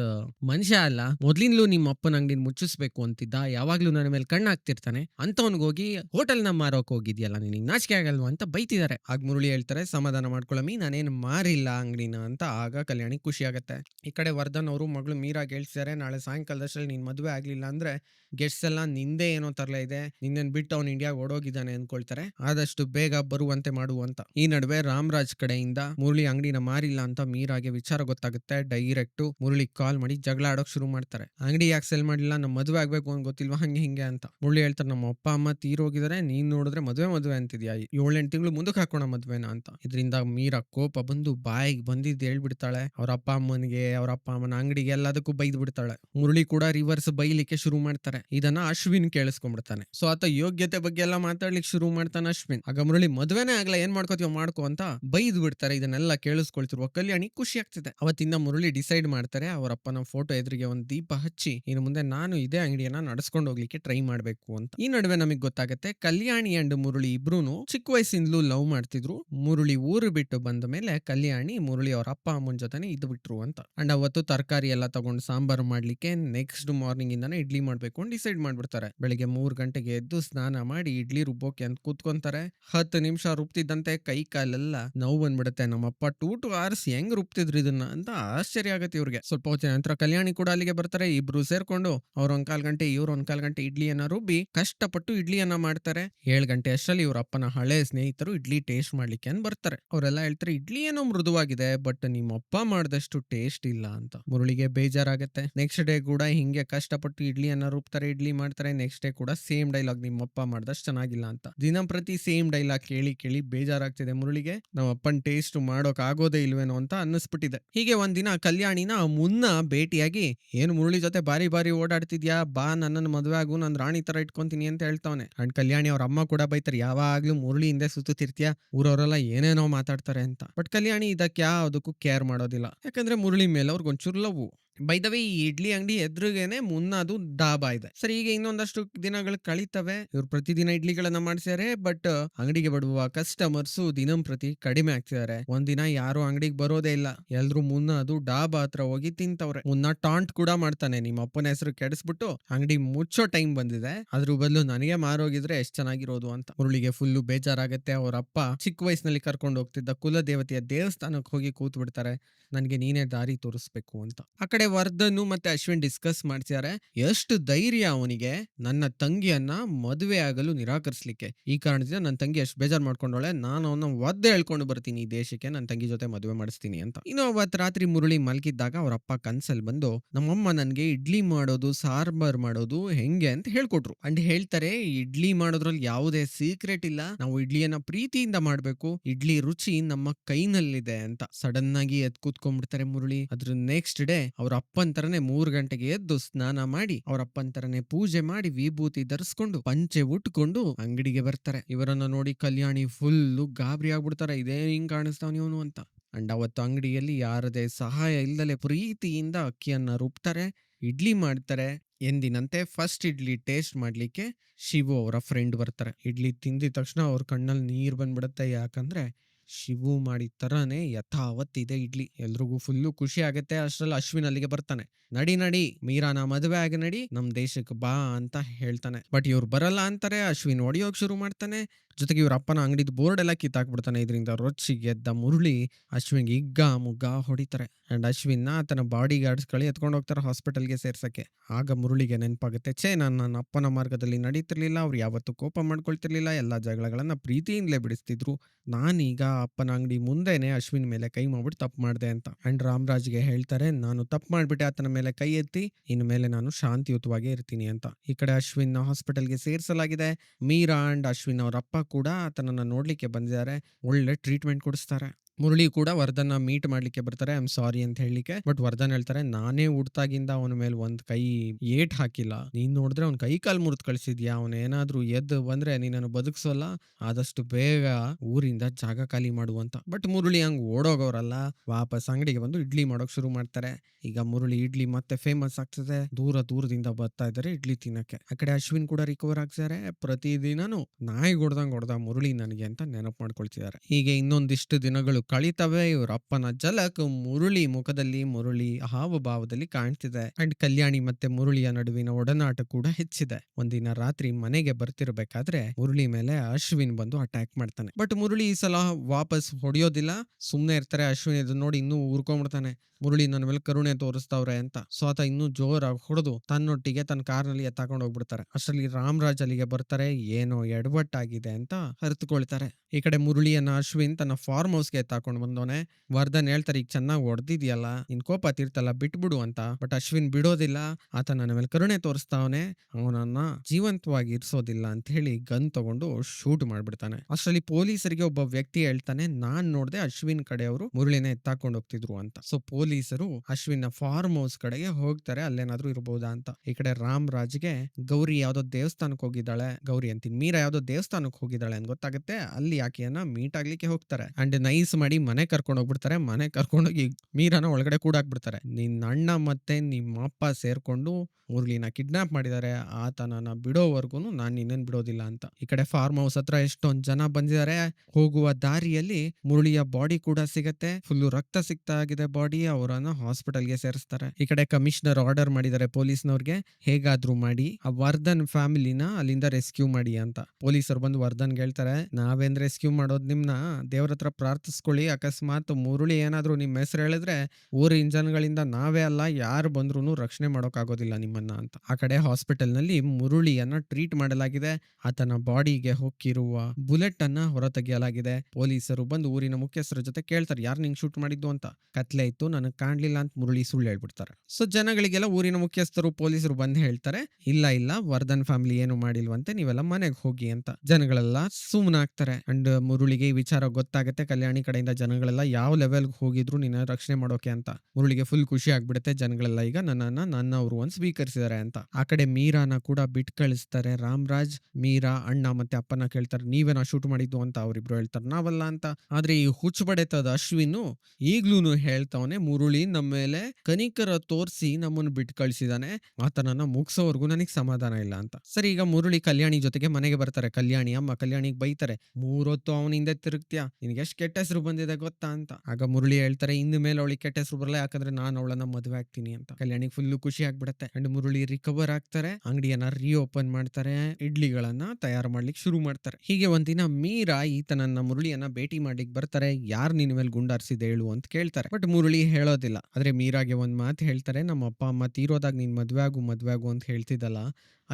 ಮನುಷ್ಯ ಅಲ್ಲ. ಮೊದ್ಲಿಂದಲೂ ನಿಮ್ಮ ಅಪ್ಪನ ಅಂಗಡಿ ಮುಚ್ಚಿಸ್ಬೇಕು ಅಂತಿದ್ದ. ಯಾವಾಗ್ಲೂ ನನ್ನ ಮೇಲೆ ಕಣ್ಣು ಹಾಕ್ತಿರ್ತಾನೆ. ಅಂತವನ್ಗೋಗಿ ಹೋಟೆಲ್ನ ಮಾರೋಕ್ ಹೋಗಿದ್ಯಲ್ಲ, ನಿನಗೆ ನಾಚಿಕೆ ಆಗಲ್ವಾ ಅಂತ ಬೈತಿದ್ದಾರೆ ಆಗ ಮುರಳಿ ಹೇಳ್ತಾರೆ, ಸಮಾಧಾನ ಮಾಡ್ಕೊಳ್ಳಮಿ ನಾನೇನು ಮಾರಿಲ್ಲ ಅಂಗಡಿನ ಅಂತ. ಆಗ ಕಲ್ಯಾಣಿ ಖುಷಿ ಆಗತ್ತೆ. ಈ ಕಡೆ ವರ್ಧನ್ ಅವರು ಮಗಳು ಮೀರಾ ಹೇಳ್ತಿದ್ದಾರೆ ನಾಳೆ ಸಾಯಂಕಾಲದಷ್ಟರಲ್ಲಿ ನೀನ್ ಮದುವೆ ಆಗ್ಲಿಲ್ಲ ಅಂದ್ರೆ ಗೆಸ್ಟ್ಸ್ ಎಲ್ಲ ನಿಂದೆ ಏನೋ ತರಲೆ ಇದೆ. ನಿನ್ನನ್ ಬಿಟ್ಟು ಅವ್ನು ಇಂಡಿಯಾಗ ಓಡೋಗಿದ್ದಾನೆ ಅನ್ಕೊಳ್ತಾರೆ. ಆದಷ್ಟು ಬೇಗ ಬರುವಂತೆ ಮಾಡು ಅಂತ. ಈ ನಡುವೆ ರಾಮರಾಜ್ ಕಡೆಯಿಂದ ಮುರಳಿ ಅಂಗಡಿನ ಮಾರಿಲ್ಲ ಅಂತ ಮೀರಾಗೆ ವಿಚಾರ ಗೊತ್ತಾಗುತ್ತೆ. ಡೈರೆಕ್ಟ್ ಮುರಳಿ ಕಾಲ್ ಮಾಡಿ ಜಗಳ ಆಡೋಕ್ ಶುರು ಮಾಡ್ತಾರೆ. ಅಂಗಡಿ ಯಾಕೆ ಸೆಲ್ ಮಾಡಿಲ್ಲ ನಮ್ಮ ಮದುವೆ ಆಗ್ಬೇಕು ಅಂತ ಗೊತ್ತಿಲ್ವಾ? ಹಂಗೆ ಹಿಂಗೆ ಅಂತ. ಮುರಳಿ ಹೇಳ್ತಾರೆ, ನಮ್ಮ ಅಪ್ಪ, ಅಮ್ಮ ತೀರೋಗಿದ್ರೆ ನೀನ್ ನೋಡಿದ್ರೆ ಮದುವೆ ಮದುವೆ ಅಂತಿದ್ಯಾ? ಏಳೆಂಟು ತಿಂಗಳು ಮುಂದಕ್ಕೆ ಹಾಕೋಣ ಮದ್ವೆನ? ಅಂತ. ಇದರಿಂದ ಮೀರಾ ಕೋಪ ಬಂದು ಬಾಯಿಗೆ ಬಂದಿದ್ದು ಹೇಳ್ಬಿಡ್ತಾಳೆ. ಅವ್ರ ಅಪ್ಪ ಅಮ್ಮನಿಗೆ, ಅವ್ರ ಅಪ್ಪ ಅಮ್ಮನ ಅಂಗಡಿಗೆ ಎಲ್ಲದಕ್ಕೂ ಬೈದ್ ಬಿಡ್ತಾಳೆ ಮುರಳಿ ಕೂಡ ರಿವರ್ಸ್ ಬೈಲಿಕ್ಕೆ ಶುರು ಮಾಡ್ತಾರೆ. ಇದನ್ನ ಅಶ್ವಿನ್ ಕೇಳಿಸ್ಕೊಂಡ್ಬಿಡ್ತಾನೆ. ಸೊ ಆತ ಯೋಗ್ಯತೆ ಬಗ್ಗೆ ಎಲ್ಲ ಮಾತಾಡ್ಲಿಕ್ಕೆ ಶುರು ಮಾಡ್ತಾನೆ ಅಶ್ವಿನ್. ಆಗ ಮುರಳಿ, ಮದ್ವೆನೇ ಆಗ್ಲ, ಏನ್ ಮಾಡ್ಕೋತೀವ ಮಾಡ್ಕೋ ಅಂತ ಬೈದ್ ಬಿಡ್ತಾರೆ ಇದನ್ನೆಲ್ಲ ಕೇಳಿಸ್ಕೊಳ್ತಿರುವ ಕಲ್ಯಾಣಿ ಖುಷಿ ಆಗ್ತಿದೆ. ಅವತ್ತಿಂದ ಮುರಳಿ ಡಿಸೈಡ್ ಮಾಡ್ತಾರೆ ಅವರಪ್ಪನ ಫೋಟೋ ಎದುರಿಗೆ ಒಂದು ದೀಪ ಹಚ್ಚಿ, ಇನ್ನು ಮುಂದೆ ನಾನು ಇದೇ ಅಂಗಡಿಯನ್ನ ನಡೆಸ್ಕೊಂಡು ಹೋಗ್ಲಿಕ್ಕೆ ಟ್ರೈ ಮಾಡ್ಬೇಕು ಅಂತ. ಈ ನಡುವೆ ನಮಗೆ ಗೊತ್ತಾಗುತ್ತೆ, ಕಲ್ಯಾಣಿ ಅಂಡ್ ಮುರಳಿ ಇಬ್ರು ಚಿಕ್ಕ ವಯಸ್ಸಿಂದಲೂ ಲವ್ ಮಾಡ್ತಿದ್ರು. ಮುರಳಿ ಊರು ಬಿಟ್ಟು ಬಂದ ಮೇಲೆ ಕಲ್ಯಾಣಿ ಮುರಳಿ ಅವ್ರ ಅಪ್ಪ, ಅಮ್ಮನ ಜೊತೆನೆ ಇದ್ ಬಿಟ್ರು ಅಂತ. ಅಂಡ್ ಅವತ್ತು ತರಕಾರಿ ಎಲ್ಲ ತಗೊಂಡು ಸಾಂಬಾರು ಮಾಡ್ಲಿಕ್ಕೆ ನೆಕ್ಸ್ಟ್ ಮಾರ್ನಿಂಗ್ ಇಂದಾನೆ ಇಡ್ಲಿ ಮಾಡ್ಬೇಕು ಡಿಸೈಡ್ ಮಾಡ್ಬಿಡ್ತಾರೆ. ಬೆಳಿಗ್ಗೆ ಮೂರ್ ಗಂಟೆಗೆ ಎದ್ದು ಸ್ನಾನ ಮಾಡಿ ಇಡ್ಲಿ ರುಬ್ಬೋಕೆ ಅಂತ ಕೂತ್ಕೊಂತಾರೆ. ಹತ್ತು ನಿಮಿಷ ರುಬ್ತಿದ್ದಂತೆ ಕೈ ಕಾಲೆಲ್ಲ ನೋವು ಬಂದ್ಬಿಡುತ್ತೆ. ನಮ್ಮಪ್ಪ ಟೂ ಟು ಅವರ್ಸ್ ಹೆಂಗ್ ರುಬ್ತಿದ್ರು ಇದನ್ನ ಅಂತ ಆಶ್ಚರ್ಯ ಆಗತ್ತೆ ಇವ್ರಿಗೆ. ಸ್ವಲ್ಪ ಹೊತ್ತಿನ ನಂತರ ಕಲ್ಯಾಣಿ ಕೂಡ ಅಲ್ಲಿಗೆ ಬರ್ತಾರೆ. ಇಬ್ರು ಸೇರ್ಕೊಂಡು ಅವ್ರ ಒಂದ್ ಕಾಲ್ ಗಂಟೆ ಇವ್ರ ಒಂದ್ ಕಾಲ್ ಗಂಟೆ ಇಡ್ಲಿಯನ್ನ ರುಬ್ಬಿ ಕಷ್ಟಪಟ್ಟು ಇಡ್ಲಿಯನ್ನ ಮಾಡ್ತಾರೆ. ಏಳ್ ಗಂಟೆ ಅಷ್ಟರಲ್ಲಿ ಇವ್ರ ಅಪ್ಪನ ಹಳೆ ಸ್ನೇಹಿತರು ಇಡ್ಲಿ ಟೇಸ್ಟ್ ಮಾಡ್ಲಿಕ್ಕೆ ಅಂತ ಬರ್ತಾರೆ. ಅವರೆಲ್ಲ ಹೇಳ್ತಾರೆ, ಇಡ್ಲಿ ಏನೋ ಮೃದುವಾಗಿದೆ, ಬಟ್ ನಿಮ್ಮಪ್ಪ ಮಾಡಿದಷ್ಟು ಟೇಸ್ಟ್ ಇಲ್ಲ ಅಂತ. ಮುರುಳಿಗೆ ಬೇಜಾರಾಗತ್ತೆ. ನೆಕ್ಸ್ಟ್ ಡೇ ಕೂಡ ಹಿಂಗೆ ಕಷ್ಟಪಟ್ಟು ಇಡ್ಲಿಯನ್ನ ರುಬ್ತಾರೆ, ಇಡ್ಲಿ ಮಾಡ್ತಾರೆ. ನೆಕ್ಸ್ಟ್ ಡೇ ಕೂಡ ಸೇಮ್ ಡೈಲಾಗ್ ನಿಮ್ಮಪ್ಪ ಮಾಡಿದಷ್ಟು ಚೆನ್ನಾಗಿಲ್ಲ ಅಂತ. ದಿನಂಪ್ರತಿ ಸೇಮ್ ಡೈಲಾಗ್ ಕೇಳಿ ಕೇಳಿ ಬೇಜಾರಾಗ್ತಿದೆ ಮುರುಳಿಗೆ. ನಮ್ಮ ಅಪ್ಪನ್ ಟೇಸ್ಟ್ ಮಾಡೋಕ್ ಆಗೋದೇ ಇಲ್ವೇನೋ ಅಂತ ಅನ್ನಿಸ್ಬಿಟ್ಟಿದೆ. ಹೀಗೆ ಒಂದಿನ ಕಲ್ಯಾಣಿನ ಮುನ್ನ ಭೇಟಿಯಾಗಿ, ಏನು ಮುರುಳಿ ಜೊತೆ ಬಾರಿ ಬಾರಿ ಓಡಾಡ್ತಿದ್ಯಾ? ಬಾ, ನನ್ನನ್ನು ಮದುವೆ ಆಗು, ನಾನು ರಾಣಿ ತರ ಇಟ್ಕೊಂತೀನಿ ಅಂತ ಹೇಳ್ತಾವನೆ. ಅಂಡ್ ಕಲ್ಯಾಣಿ ಅವ್ರ ಅಮ್ಮ ಕೂಡ ಬೈತಾರೆ, ಯಾವಾಗ್ಲೂ ಮುರುಳಿ ಹಿಂದೆ ಸುತ್ತಿರ್ತೀಯ ಊರವರೆಲ್ಲ ಏನೇನೋ ಮಾತಾಡ್ತಾರೆ ಅಂತ. ಬಟ್ ಕಲ್ಯಾಣಿ ಇದಕ್ಕೆ ಯಾವುದಕ್ಕೂ ಕೇರ್ ಮಾಡೋದಿಲ್ಲ. ಯಾಕಂದ್ರೆ ಮುರುಳಿ ಮೇಲೆ ಅವ್ರಿಗೆ ಒಂಚೂರು ಲವ್. ಬೈದವೆ ಈ ಇಡ್ಲಿ ಅಂಗಡಿ ಎದುರುಗೇನೆ ಮುನ್ನದು ಡಾಬಾ ಇದೆ. ಸರಿ, ಈಗ ಇನ್ನೊಂದಷ್ಟು ದಿನಗಳು ಕಳೀತವೆ. ಇವ್ರು ಪ್ರತಿದಿನ ಇಡ್ಲಿಗಳನ್ನ ಮಾಡ್ಸಿದಾರೆ ಬಟ್ ಅಂಗಡಿಗೆ ಬಡುವ ಕಸ್ಟಮರ್ಸ್ ದಿನಂಪ್ರತಿ ಕಡಿಮೆ ಆಗ್ತಿದ್ದಾರೆ. ಒಂದಿನ ಯಾರು ಅಂಗಡಿಗೆ ಬರೋದೇ ಇಲ್ಲ. ಎಲ್ರು ಮುನ್ನ ಅದು ಡಾಬಾ ಹತ್ರ ಹೋಗಿ ತಿಂತವ್ರೆ. ಮುನ್ನ ಟಾಂಟ್ ಕೂಡ ಮಾಡ್ತಾನೆ. ನಿಮ್ಮ ಅಪ್ಪನ ಹೆಸರು ಕೆಡಿಸ್ಬಿಟ್ಟು ಅಂಗಡಿ ಮುಚ್ಚೋ ಟೈಮ್ ಬಂದಿದೆ. ಅದ್ರ ಬದಲು ನನಗೆ ಮಾರೋಗಿದ್ರೆ ಎಷ್ಟ್ ಚೆನ್ನಾಗಿರೋದು ಅಂತ. ಮುರುಳಿಗೆ ಫುಲ್ಲು ಬೇಜಾರಾಗತ್ತೆ. ಅವ್ರ ಅಪ್ಪ ಚಿಕ್ಕ ವಯಸ್ಸಿನಲ್ಲಿ ಕರ್ಕೊಂಡು ಹೋಗ್ತಿದ್ದ ಕುಲದೇವತೆಯ ದೇವಸ್ಥಾನಕ್ಕೆ ಹೋಗಿ ಕೂತ್ ಬಿಡ್ತಾರೆ ನನ್ಗೆ ನೀನೇ ದಾರಿ ತೋರಿಸ್ಬೇಕು ಅಂತ. ಆ ಕಡೆ ವರ್ಧನ್ ಮತ್ತೆ ಅಶ್ವಿನ್ ಡಿಸ್ಕಸ್ ಮಾಡ್ತಿದ್ದಾರೆ ಎಷ್ಟು ಧೈರ್ಯ ಅವನಿಗೆ ನನ್ನ ತಂಗಿಯನ್ನ ಮದುವೆ ಆಗಲು ನಿರಾಕರಿಸಲಿಕ್ಕೆ. ಈ ಕಾರಣದಿಂದ ನನ್ನ ತಂಗಿ ಅಷ್ಟು ಬೇಜಾರ್ ಮಾಡ್ಕೊಂಡೋಳೆ ನಾನು ಅವನ ಒದ್ದೆ ಹೇಳ್ಕೊಂಡು ಬರ್ತೀನಿ ಈ ದೇಶಕ್ಕೆ. ನನ್ನ ತಂಗಿ ಜೊತೆ ಮದುವೆ ಮಾಡಿಸ್ತೀನಿ ಅಂತ. ಇನ್ನು ಅವತ್ತು ರಾತ್ರಿ ಮುರಳಿ ಮಲಗಿದ್ದಾಗ ಅವ್ರ ಅಪ್ಪ ಕನ್ಸಲ್ ಬಂದು, ನಮ್ಮಮ್ಮ ನನ್ಗೆ ಇಡ್ಲಿ ಮಾಡೋದು, ಸಾಂಬಾರ್ ಮಾಡೋದು ಹೆಂಗೆ? ಅಂತ ಹೇಳ್ಕೊಟ್ರು. ಅಂಡ್ ಹೇಳ್ತಾರೆ, ಇಡ್ಲಿ ಮಾಡೋದ್ರಲ್ಲಿ ಯಾವುದೇ ಸೀಕ್ರೆಟ್ ಇಲ್ಲ. ನಾವು ಇಡ್ಲಿಯನ್ನ ಪ್ರೀತಿಯಿಂದ ಮಾಡ್ಬೇಕು. ಇಡ್ಲಿ ರುಚಿ ನಮ್ಮ ಕೈನಲ್ಲಿದೆ ಅಂತ. ಸಡನ್ ಆಗಿ ಎದ್ ಕೂತ್ಕೊಂಡ್ಬಿಡ್ತಾರೆ ಮುರಳಿ. ಅದ್ರ ನೆಕ್ಸ್ಟ್ ಡೇ ಅವ್ರ ಅಪ್ಪನ್ ತರನೇ ಮೂರ್ ಗಂಟೆಗೆ ಎದ್ದು ಸ್ನಾನ ಮಾಡಿ, ಅವ್ರ ಅಪ್ಪನ್ ತರನೇ ಪೂಜೆ ಮಾಡಿ, ವಿಭೂತಿ ಧರಿಸ್ಕೊಂಡು, ಪಂಚೆ ಉಟ್ಕೊಂಡು ಅಂಗಡಿಗೆ ಬರ್ತಾರೆ. ಇವರನ್ನ ನೋಡಿ ಕಲ್ಯಾಣಿ ಫುಲ್ಲು ಗಾಬರಿ ಆಗ್ಬಿಡ್ತಾರೆ. ಇದೇ ಹಿಂಗ್ ಕಾಣಿಸ್ತಾವ್ ಇವನು ಅಂತ. ಅಂಡ್ ಅವತ್ತು ಅಂಗಡಿಯಲ್ಲಿ ಯಾರದೇ ಸಹಾಯ ಇಲ್ಲದೆ ಪ್ರೀತಿಯಿಂದ ಅಕ್ಕಿಯನ್ನ ರುಬ್ತಾರೆ, ಇಡ್ಲಿ ಮಾಡ್ತಾರೆ. ಎಂದಿನಂತೆ ಫಸ್ಟ್ ಇಡ್ಲಿ ಟೇಸ್ಟ್ ಮಾಡ್ಲಿಕ್ಕೆ ಶಿವು ಅವರ ಫ್ರೆಂಡ್ ಬರ್ತಾರೆ. ಇಡ್ಲಿ ತಿಂದಿದ ತಕ್ಷಣ ಅವ್ರ ಕಣ್ಣಲ್ಲಿ ನೀರ್ ಬಂದ್ಬಿಡುತ್ತೆ. ಯಾಕಂದ್ರೆ ಶಿವು ಮಾಡಿದ ತರಾನೇ ಯಥಾವತ್ತಿದೆ ಇಡ್ಲಿ. ಎಲ್ರಿಗೂ ಫುಲ್ಲು ಖುಷಿ ಆಗತ್ತೆ. ಅಷ್ಟರಲ್ಲಿ ಅಶ್ವಿನ್ ಅಲ್ಲಿಗೆ ಬರ್ತಾನೆ. ನಡಿ ನಡಿ, ಮೀರಾನ ಮದುವೆ ಆಗಿ ನಡಿ, ನಮ್ ದೇಶಕ್ಕೆ ಬಾ ಅಂತ ಹೇಳ್ತಾನೆ. ಬಟ್ ಇವ್ರು ಬರಲ್ಲ ಅಂತಾರೆ. ಅಶ್ವಿನ್ ಹೊಡಿಯೋಕ್ ಶುರು ಮಾಡ್ತಾನೆ. ಜೊತೆಗೆ ಇವ್ರ ಅಪ್ಪನ ಅಂಗಡಿದು ಬೋರ್ಡ್ ಎಲ್ಲ ಕಿತ್ತಾಕ್ಬಿಡ್ತಾನೆ ಇದರಿಂದ ರೊಚ್ಚಿ ಗೆದ್ದ ಮುರುಳಿ ಅಶ್ವಿನ್ಗೆ ಇಗ್ಗ ಮುಗ್ಗ ಹೊಡಿತಾರೆ. ಅಂಡ್ ಅಶ್ವಿನ್ನ ತನ್ನ ಬಾಡಿ ಗಾರ್ಡ್ಸ್ ಕಳಿ ಎತ್ಕೊಂಡು ಹೋಗ್ತಾರೆ ಹಾಸ್ಪಿಟಲ್ಗೆ ಸೇರ್ಸಕ್ಕೆ. ಆಗ ಮುರುಳಿಗೆ ನೆನಪಾಗುತ್ತೆ, ಛೇ, ನಾನು ನನ್ನ ಅಪ್ಪನ ಮಾರ್ಗದಲ್ಲಿ ನಡೀತಿರ್ಲಿಲ್ಲ, ಅವ್ರು ಯಾವತ್ತೂ ಕೋಪ ಮಾಡ್ಕೊಳ್ತಿರ್ಲಿಲ್ಲ, ಎಲ್ಲ ಜಗಳಗಳನ್ನ ಪ್ರೀತಿಯಿಂದಲೇ ಬಿಡಿಸ್ತಿದ್ರು. ನಾನೀಗ ಅಪ್ಪನ ಅಂಗಡಿ ಮುಂದೆನೆ ಅಶ್ವಿನ್ ಮೇಲೆ ಕೈ ಮಾಡ್ಬಿಟ್ಟು ತಪ್ಪು ಮಾಡಿದೆ ಅಂತ. ಅಂಡ್ ರಾಮರಾಜ್ಗೆ ಹೇಳ್ತಾರೆ, ನಾನು ತಪ್ಪು ಮಾಡ್ಬಿಟ್ಟೆ, ಆತನ ಮೇಲೆ ಕೈ ಎತ್ತಿ, ಇನ್ನು ಮೇಲೆ ನಾನು ಶಾಂತಿಯುತವಾಗಿ ಇರ್ತೀನಿ ಅಂತ. ಈ ಕಡೆ ಅಶ್ವಿನ್ ಹಾಸ್ಪಿಟಲ್ಗೆ ಸೇರಿಸಲಾಗಿದೆ. ಮೀರಾ ಅಂಡ್ ಅಶ್ವಿನ್ ಅವರ ಅಪ್ಪ ಕೂಡ ಆತನನ್ನ ನೋಡಲಿಕ್ಕೆ ಬಂದಿದ್ದಾರೆ. ಒಳ್ಳೆ ಟ್ರೀಟ್ಮೆಂಟ್ ಕೊಡಿಸ್ತಾರೆ. ಮುರಳಿ ಕೂಡ ವರ್ಧನ್ನ ಮೀಟ್ ಮಾಡ್ಲಿಕ್ಕೆ ಬರ್ತಾರೆ. ಐ ಸಾರಿ ಅಂತ ಹೇಳಲಿಕ್ಕೆ. ಬಟ್ ವರ್ಧನ್ ಹೇಳ್ತಾರೆ, ನಾನೇ ಹುಡ್ತಾಗಿಂದ ಅವನ ಮೇಲೆ ಒಂದ್ ಕೈ ಏಟ್ ಹಾಕಿಲ್ಲ. ನೀನ್ ನೋಡಿದ್ರೆ ಅವ್ನ ಕೈ ಕಾಲ್ ಮುರಿದ್ ಕಳ್ಸಿದ್ಯಾ? ಅವನ ಏನಾದ್ರೂ ಎದ್ದು ಬಂದ್ರೆ ನೀನನ್ನು ಬದುಕ್ಸೋಲ್ಲ? ಆದಷ್ಟು ಬೇಗ ಊರಿಂದ ಜಾಗ ಖಾಲಿ ಮಾಡುವಂತ ಬಟ್ ಮುರಳಿ ಹಂಗ್ ಓಡೋಗೋರಲ್ಲ. ವಾಪಸ್ ಅಂಗಡಿಗೆ ಬಂದು ಇಡ್ಲಿ ಮಾಡೋಕ್ ಶುರು ಮಾಡ್ತಾರೆ. ಈಗ ಮುರಳಿ ಇಡ್ಲಿ ಮತ್ತೆ ಫೇಮಸ್ ಆಗ್ತದೆ. ದೂರ ದೂರದಿಂದ ಬರ್ತಾ ಇದ್ದಾರೆ ಇಡ್ಲಿ ತಿನ್ನಕ್ಕೆ. ಆ ಕಡೆ ಅಶ್ವಿನ್ ಕೂಡ ರಿಕವರ್ ಆಗ್ತಾರೆ ಪ್ರತಿದಿನನೂ ನಾಯಿ ಹೊಡ್ದಂಗ್ ಹೊಡ್ದ ಮುರಳಿ ನನಗೆ ಅಂತ ನೆನಪು ಮಾಡ್ಕೊಳ್ತಿದ್ದಾರೆ. ಹೀಗೆ ಇನ್ನೊಂದಿಷ್ಟು ದಿನಗಳು ಕಳಿತವೆ. ಇವರ ಅಪ್ಪನ ಜಲಕ್ ಮುರುಳಿ ಮುಖದಲ್ಲಿ ಮುರುಳಿ ಹಾವಭಾವದಲ್ಲಿ ಕಾಣ್ತಿದೆ. ಅಂಡ್ ಕಲ್ಯಾಣಿ ಮತ್ತೆ ಮುರುಳಿಯ ನಡುವಿನ ಒಡನಾಟ ಕೂಡ ಹೆಚ್ಚಿದೆ. ಒಂದಿನ ರಾತ್ರಿ ಮನೆಗೆ ಬರ್ತಿರ್ಬೇಕಾದ್ರೆ ಮುರುಳಿ ಮೇಲೆ ಅಶ್ವಿನ್ ಬಂದು ಅಟ್ಯಾಕ್ ಮಾಡ್ತಾನೆ. ಬಟ್ ಮುರುಳಿ ಈ ಸಲ ವಾಪಸ್ ಹೊಡೆಯೋದಿಲ್ಲ. ಸುಮ್ನೆ ಇರ್ತಾರೆ. ಅಶ್ವಿನ್ ಇದನ್ನ ನೋಡಿ ಇನ್ನೂ ಊರ್ಕೊಂಡ್ಬಿಡ್ತಾನೆ. ಮುರುಳಿ ನನ್ನ ಮೇಲೆ ಕರುಣೆ ತೋರಿಸ್ತಾವ್ರೆ ಅಂತ. ಸೊ ಆತ ಇನ್ನೂ ಜೋರಾಗಿ ಹೊಡೆದು ತನ್ನೊಟ್ಟಿಗೆ ತನ್ನ ಕಾರ್ನಲ್ಲಿ ಎತ್ತಾಕೊಂಡು ಹೋಗ್ಬಿಡ್ತಾರೆ. ಅಷ್ಟರಲ್ಲಿ ರಾಮರಾಜ್ ಅಲ್ಲಿಗೆ ಬರ್ತಾರೆ. ಏನೋ ಎಡವಟ್ಟಾಗಿದೆ ಅಂತ ಅರಿತುಕೊಳ್ತಾರೆ. ಈ ಕಡೆ ಮುರುಳಿಯನ್ನ ಅಶ್ವಿನ್ ತನ್ನ ಫಾರ್ಮ್ ಹೌಸ್ಗೆ ಎತ್ತಾಕೊಂಡು ಬಂದವನೆ, ವರ್ಧನ್ ಹೇಳ್ತಾರೆ, ಈಗ ಚೆನ್ನಾಗಿ ಹೊಡೆದಿದ್ಯಲ್ಲ ಇನ್ ಕೋಪ ತೀರ್ತಲ್ಲ, ಬಿಟ್ಬಿಡು ಅಂತ. ಬಟ್ ಅಶ್ವಿನ್ ಬಿಡೋದಿಲ್ಲ, ಆತ ನನ್ನ ಮೇಲೆ ಕರುಣೆ ತೋರಿಸ್ತಾವನೆ, ಅವನನ್ನ ಜೀವಂತವಾಗಿ ಇರಿಸೋದಿಲ್ಲ ಅಂತ ಹೇಳಿ ಗನ್ ತಗೊಂಡು ಶೂಟ್ ಮಾಡ್ಬಿಡ್ತಾನೆ. ಅಷ್ಟರಲ್ಲಿ ಪೊಲೀಸರಿಗೆ ಒಬ್ಬ ವ್ಯಕ್ತಿ ಹೇಳ್ತಾನೆ, ನಾನ್ ನೋಡ್ದೆ ಅಶ್ವಿನ್ ಕಡೆಯವರು ಮುರುಳಿನ ಎತ್ತಾಕೊಂಡು ಹೋಗ್ತಿದ್ರು ಅಂತ. ಸೊ ಪೊಲೀಸರು ಅಶ್ವಿನ್ ಫಾರ್ಮ್ ಹೌಸ್ ಕಡೆಗೆ ಹೋಗ್ತಾರೆ, ಅಲ್ಲೇನಾದ್ರೂ ಇರಬಹುದಾ ಅಂತ. ಈ ಕಡೆ ರಾಮ್ ರಾಜ್ಗೆ ಗೌರಿ ಯಾವ್ದೋ ದೇವಸ್ಥಾನಕ್ಕೆ ಹೋಗಿದ್ದಾಳೆ. ಗೌರಿ ಅಂತೀನಿ ಮೀರಾ ಯಾವ್ದೋ ದೇವಸ್ಥಾನಕ್ಕೆ ಹೋಗಿದ್ದಾಳೆ ಅಂತ ಗೊತ್ತಾಗುತ್ತೆ, ಅಲ್ಲಿ ಆಕೆಯನ್ನ ಮೀಟ್ ಆಗ್ಲಿಕ್ಕೆ ಹೋಗ್ತಾರೆ. ಅಂಡ್ ನೈಸ್ ಮಾಡಿ ಮನೆ ಕರ್ಕೊಂಡು ಹೋಗ್ಬಿಡ್ತಾರೆ. ಮನೆ ಕರ್ಕೊಂಡೋಗಿ ಮೀರಾನ ಒಳಗಡೆ ಕೂಡಾಕ್ಬಿಡ್ತಾರೆ. ನಿನ್ನ ಅಣ್ಣ ಮತ್ತೆ ನಿಮ್ಮ ಅಪ್ಪ ಸೇರ್ಕೊಂಡು ಮುರಳಿನ ಕಿಡ್ನಾಪ್ ಮಾಡಿದ್ದಾರೆ. ಆತನನ್ನ ಬಿಡೋವರೆಗೂ ನಾನು ನಿನ್ನನ್ ಬಿಡೋದಿಲ್ಲ ಅಂತ. ಈ ಕಡೆ ಫಾರ್ಮ್ ಹೌಸ್ ಹತ್ರ ಎಷ್ಟೊಂದ್ ಜನ ಬಂದಿದ್ದಾರೆ. ಹೋಗುವ ದಾರಿಯಲ್ಲಿ ಮುರುಳಿಯ ಬಾಡಿ ಕೂಡ ಸಿಗತ್ತೆ. ಫುಲ್ಲು ರಕ್ತ ಸಿಗ್ತಾ ಆಗಿದೆ ಬಾಡಿ. ಅವರನ್ನ ಹಾಸ್ಪಿಟಲ್ಗೆ ಸೇರಿಸ್ತಾರೆ. ಈ ಕಡೆ ಕಮಿಷನರ್ ಆರ್ಡರ್ ಮಾಡಿದ್ದಾರೆ ಪೊಲೀಸ್ನವ್ರಿಗೆ. ಹೇಗಾದ್ರೂ ಮಾಡಿ, ಆ ವರ್ಧನ್ ಫ್ಯಾಮಿಲಿನ ಅಲ್ಲಿಂದ ರೆಸ್ಕ್ಯೂ ಮಾಡಿ ಅಂತ. ಪೊಲೀಸರು ಬಂದು ವರ್ಧನ್ ಹೇಳ್ತಾರೆ, ನಾವೇನ್ ರೆಸ್ಕ್ಯೂ ಮಾಡೋದು ನಿಮ್ನ ದೇವ್ರ ಹತ್ರ ಪ್ರಾರ್ಥಿಸ್ಕೊಳ್ಳಿ ಅಕಸ್ಮಾತ್ ಮುರುಳಿ ಏನಾದರೂ ನಿಮ್ಮ ಹೆಸರು ಹೇಳಿದ್ರೆ ಊರಿನ ಜನಗಳಿಂದ ನಾವೇ ಅಲ್ಲ, ಯಾರು ಬಂದ್ರು ರಕ್ಷಣೆ ಮಾಡೋಕ್ಕಾಗೋದಿಲ್ಲ ನಿಮ್ಮನ್ನ ಅಂತ. ಆ ಕಡೆ ಹಾಸ್ಪಿಟಲ್ನಲ್ಲಿ ಮುರುಳಿಯನ್ನ ಟ್ರೀಟ್ ಮಾಡಲಾಗಿದೆ. ಆತನ ಬಾಡಿಗೆ ಹೊಕ್ಕಿರುವ ಬುಲೆಟ್ ಅನ್ನ ಹೊರತೆಗೆಯಲಾಗಿದೆ. ಪೊಲೀಸರು ಬಂದು ಊರಿನ ಮುಖ್ಯಸ್ಥರ ಜೊತೆ ಕೇಳ್ತಾರೆ, ಯಾರು ನಿಂಗೆ ಶೂಟ್ ಮಾಡಿದ್ದು ಅಂತ? ಕತ್ಲೆ ಇತ್ತು, ನನಗೆ ಕಾಣ್ಲಿಲ್ಲ ಅಂತ ಮುರುಳಿ ಸುಳ್ಳು ಹೇಳ್ಬಿಡ್ತಾರೆ. ಸೊ ಜನಗಳಿಗೆಲ್ಲ ಊರಿನ ಮುಖ್ಯಸ್ಥರು, ಪೊಲೀಸರು ಬಂದು ಹೇಳ್ತಾರೆ, ಇಲ್ಲ ಇಲ್ಲ ವರ್ಧನ್ ಫ್ಯಾಮಿಲಿ ಏನು ಮಾಡಿಲ್ವಂತೆ, ನೀವೆಲ್ಲ ಮನೆಗೆ ಹೋಗಿ ಅಂತ ಜನಗಳೆಲ್ಲ ಸುಮ್ಮನಾಗ್ತಾರೆ ಅಂಡ್ ಮುರುಳಿಗೆ ಈ ವಿಚಾರ ಗೊತ್ತಾಗುತ್ತೆ, ಕಲ್ಯಾಣಿ ಕಡೆಯಿಂದ ಜನಗಳೆಲ್ಲ ಯಾವ ಲೆವೆಲ್ಗೆ ಹೋಗಿದ್ರು ನಿನ್ನ ರಕ್ಷಣೆ ಮಾಡೋಕೆ ಅಂತ ಮುರುಳಿಗೆ ಫುಲ್ ಖುಷಿ ಆಗ್ಬಿಡುತ್ತೆ ಜನಗಳೆಲ್ಲ. ಈಗ ನನ್ನನ್ನ ನನ್ನ ಅವರು ಒಂದು ಸ್ವೀಕರಿಸಿದ್ದಾರೆ ಅಂತ. ಆ ಕಡೆ ಮೀರಾನ ಕೂಡ ಬಿಟ್ ಕಳಿಸ್ತಾರೆ. ರಾಮರಾಜ್, ಮೀರಾ, ಅಣ್ಣ ಮತ್ತೆ ಅಪ್ಪನ ಕೇಳ್ತಾರೆ. ನೀವೇನಾ ಶೂಟ್ ಮಾಡಿದ್ದು ಅಂತ ಅವರಿಬ್ರು ಹೇಳ್ತಾರೆ. ನಾವಲ್ಲ ಅಂತ. ಆದ್ರೆ ಈ ಹುಚ್ಚು ಬಡೆತದ ಅಶ್ವಿನು ಈಗ್ಲೂನು ಹೇಳ್ತಾವನೆ, ಮುರುಳಿ ನಮ್ಮ ಮೇಲೆ ಕನಿಕರ ತೋರಿಸಿ ನಮ್ಮನ್ನು ಬಿಟ್ಟು ಕಳಿಸಿದಾನೆ. ಆತನನ್ನ ಮುಗಿಸೋವರೆಗೂ ನನಗೆ ಸಮಾಧಾನ ಇಲ್ಲ ಅಂತ. ಸರಿ, ಈಗ ಮುರುಳಿ ಕಲ್ಯಾಣಿ ಜೊತೆಗೆ ಮನೆಗೆ ಬರ್ತಾರೆ. ಕಲ್ಯಾಣಿ ಅಮ್ಮ ಕಲ್ಯಾಣಿಗೆ ಬೈತಾರೆ. ಮೂರೊತ್ತು ಅವನಿಂದ ತಿರುಗ್ತ್ಯಾ? ನಿನ್ಗೆ ಎಷ್ಟು ಕೆಟ್ಟ ಹೆಸರು ಬಂದಿದೆ ಗೊತ್ತಾ ಅಂತ ಆಗ ಮುರಳಿ ಹೇಳ್ತಾರೆ, ಇನ್ನು ಮೇಲೆ ಅವಳಿಗೆ ಕೆಟ್ಟ ಹೆಸರು ಬರಲ್ಲ, ಯಾಕಂದ್ರೆ ನಾನು ಅವಳನ್ನ ಮದುವೆ ಆಗ್ತೀನಿ ಅಂತ. ಕಲ್ಯಾಣಿಗೆ ಫುಲ್ ಖುಷಿ ಆಗ್ಬಿಡತ್ತೆ. ಅಂಡ್ ಮುರಳಿ ರಿಕವರ್ ಆಗ್ತಾರೆ, ಅಂಗಡಿಯನ್ನ ರೀಓಪನ್ ಮಾಡ್ತಾರೆ, ಇಡ್ಲಿಗಳನ್ನ ತಯಾರು ಮಾಡ್ಲಿಕ್ಕೆ ಶುರು ಮಾಡ್ತಾರೆ. ಹೀಗೆ ಒಂದಿನ ಮೀರಾ ಈತನನ್ನ ಮುರಳಿಯನ್ನ ಭೇಟಿ ಮಾಡ್ಲಿಕ್ಕೆ ಬರ್ತಾರೆ, ಯಾರು ನಿನ್ನ ಮೇಲೆ ಗುಂಡಾರಿಸಿದೆ ಹೇಳು ಅಂತ ಕೇಳ್ತಾರೆ. ಬಟ್ ಮುರಳಿ ಹೇಳೋದಿಲ್ಲ. ಆದ್ರೆ ಮೀರಾಗೆ ಒಂದ್ ಮಾತು ಹೇಳ್ತಾರೆ, ನಮ್ಮ ಅಪ್ಪ, ಅಮ್ಮ ತೀರೋದಾಗ ನೀನ್ ಮದ್ವೆ ಆಗು ಮದ್ವೆ ಆಗು ಅಂತ ಹೇಳ್ತಿದ್ದಲ್ಲ.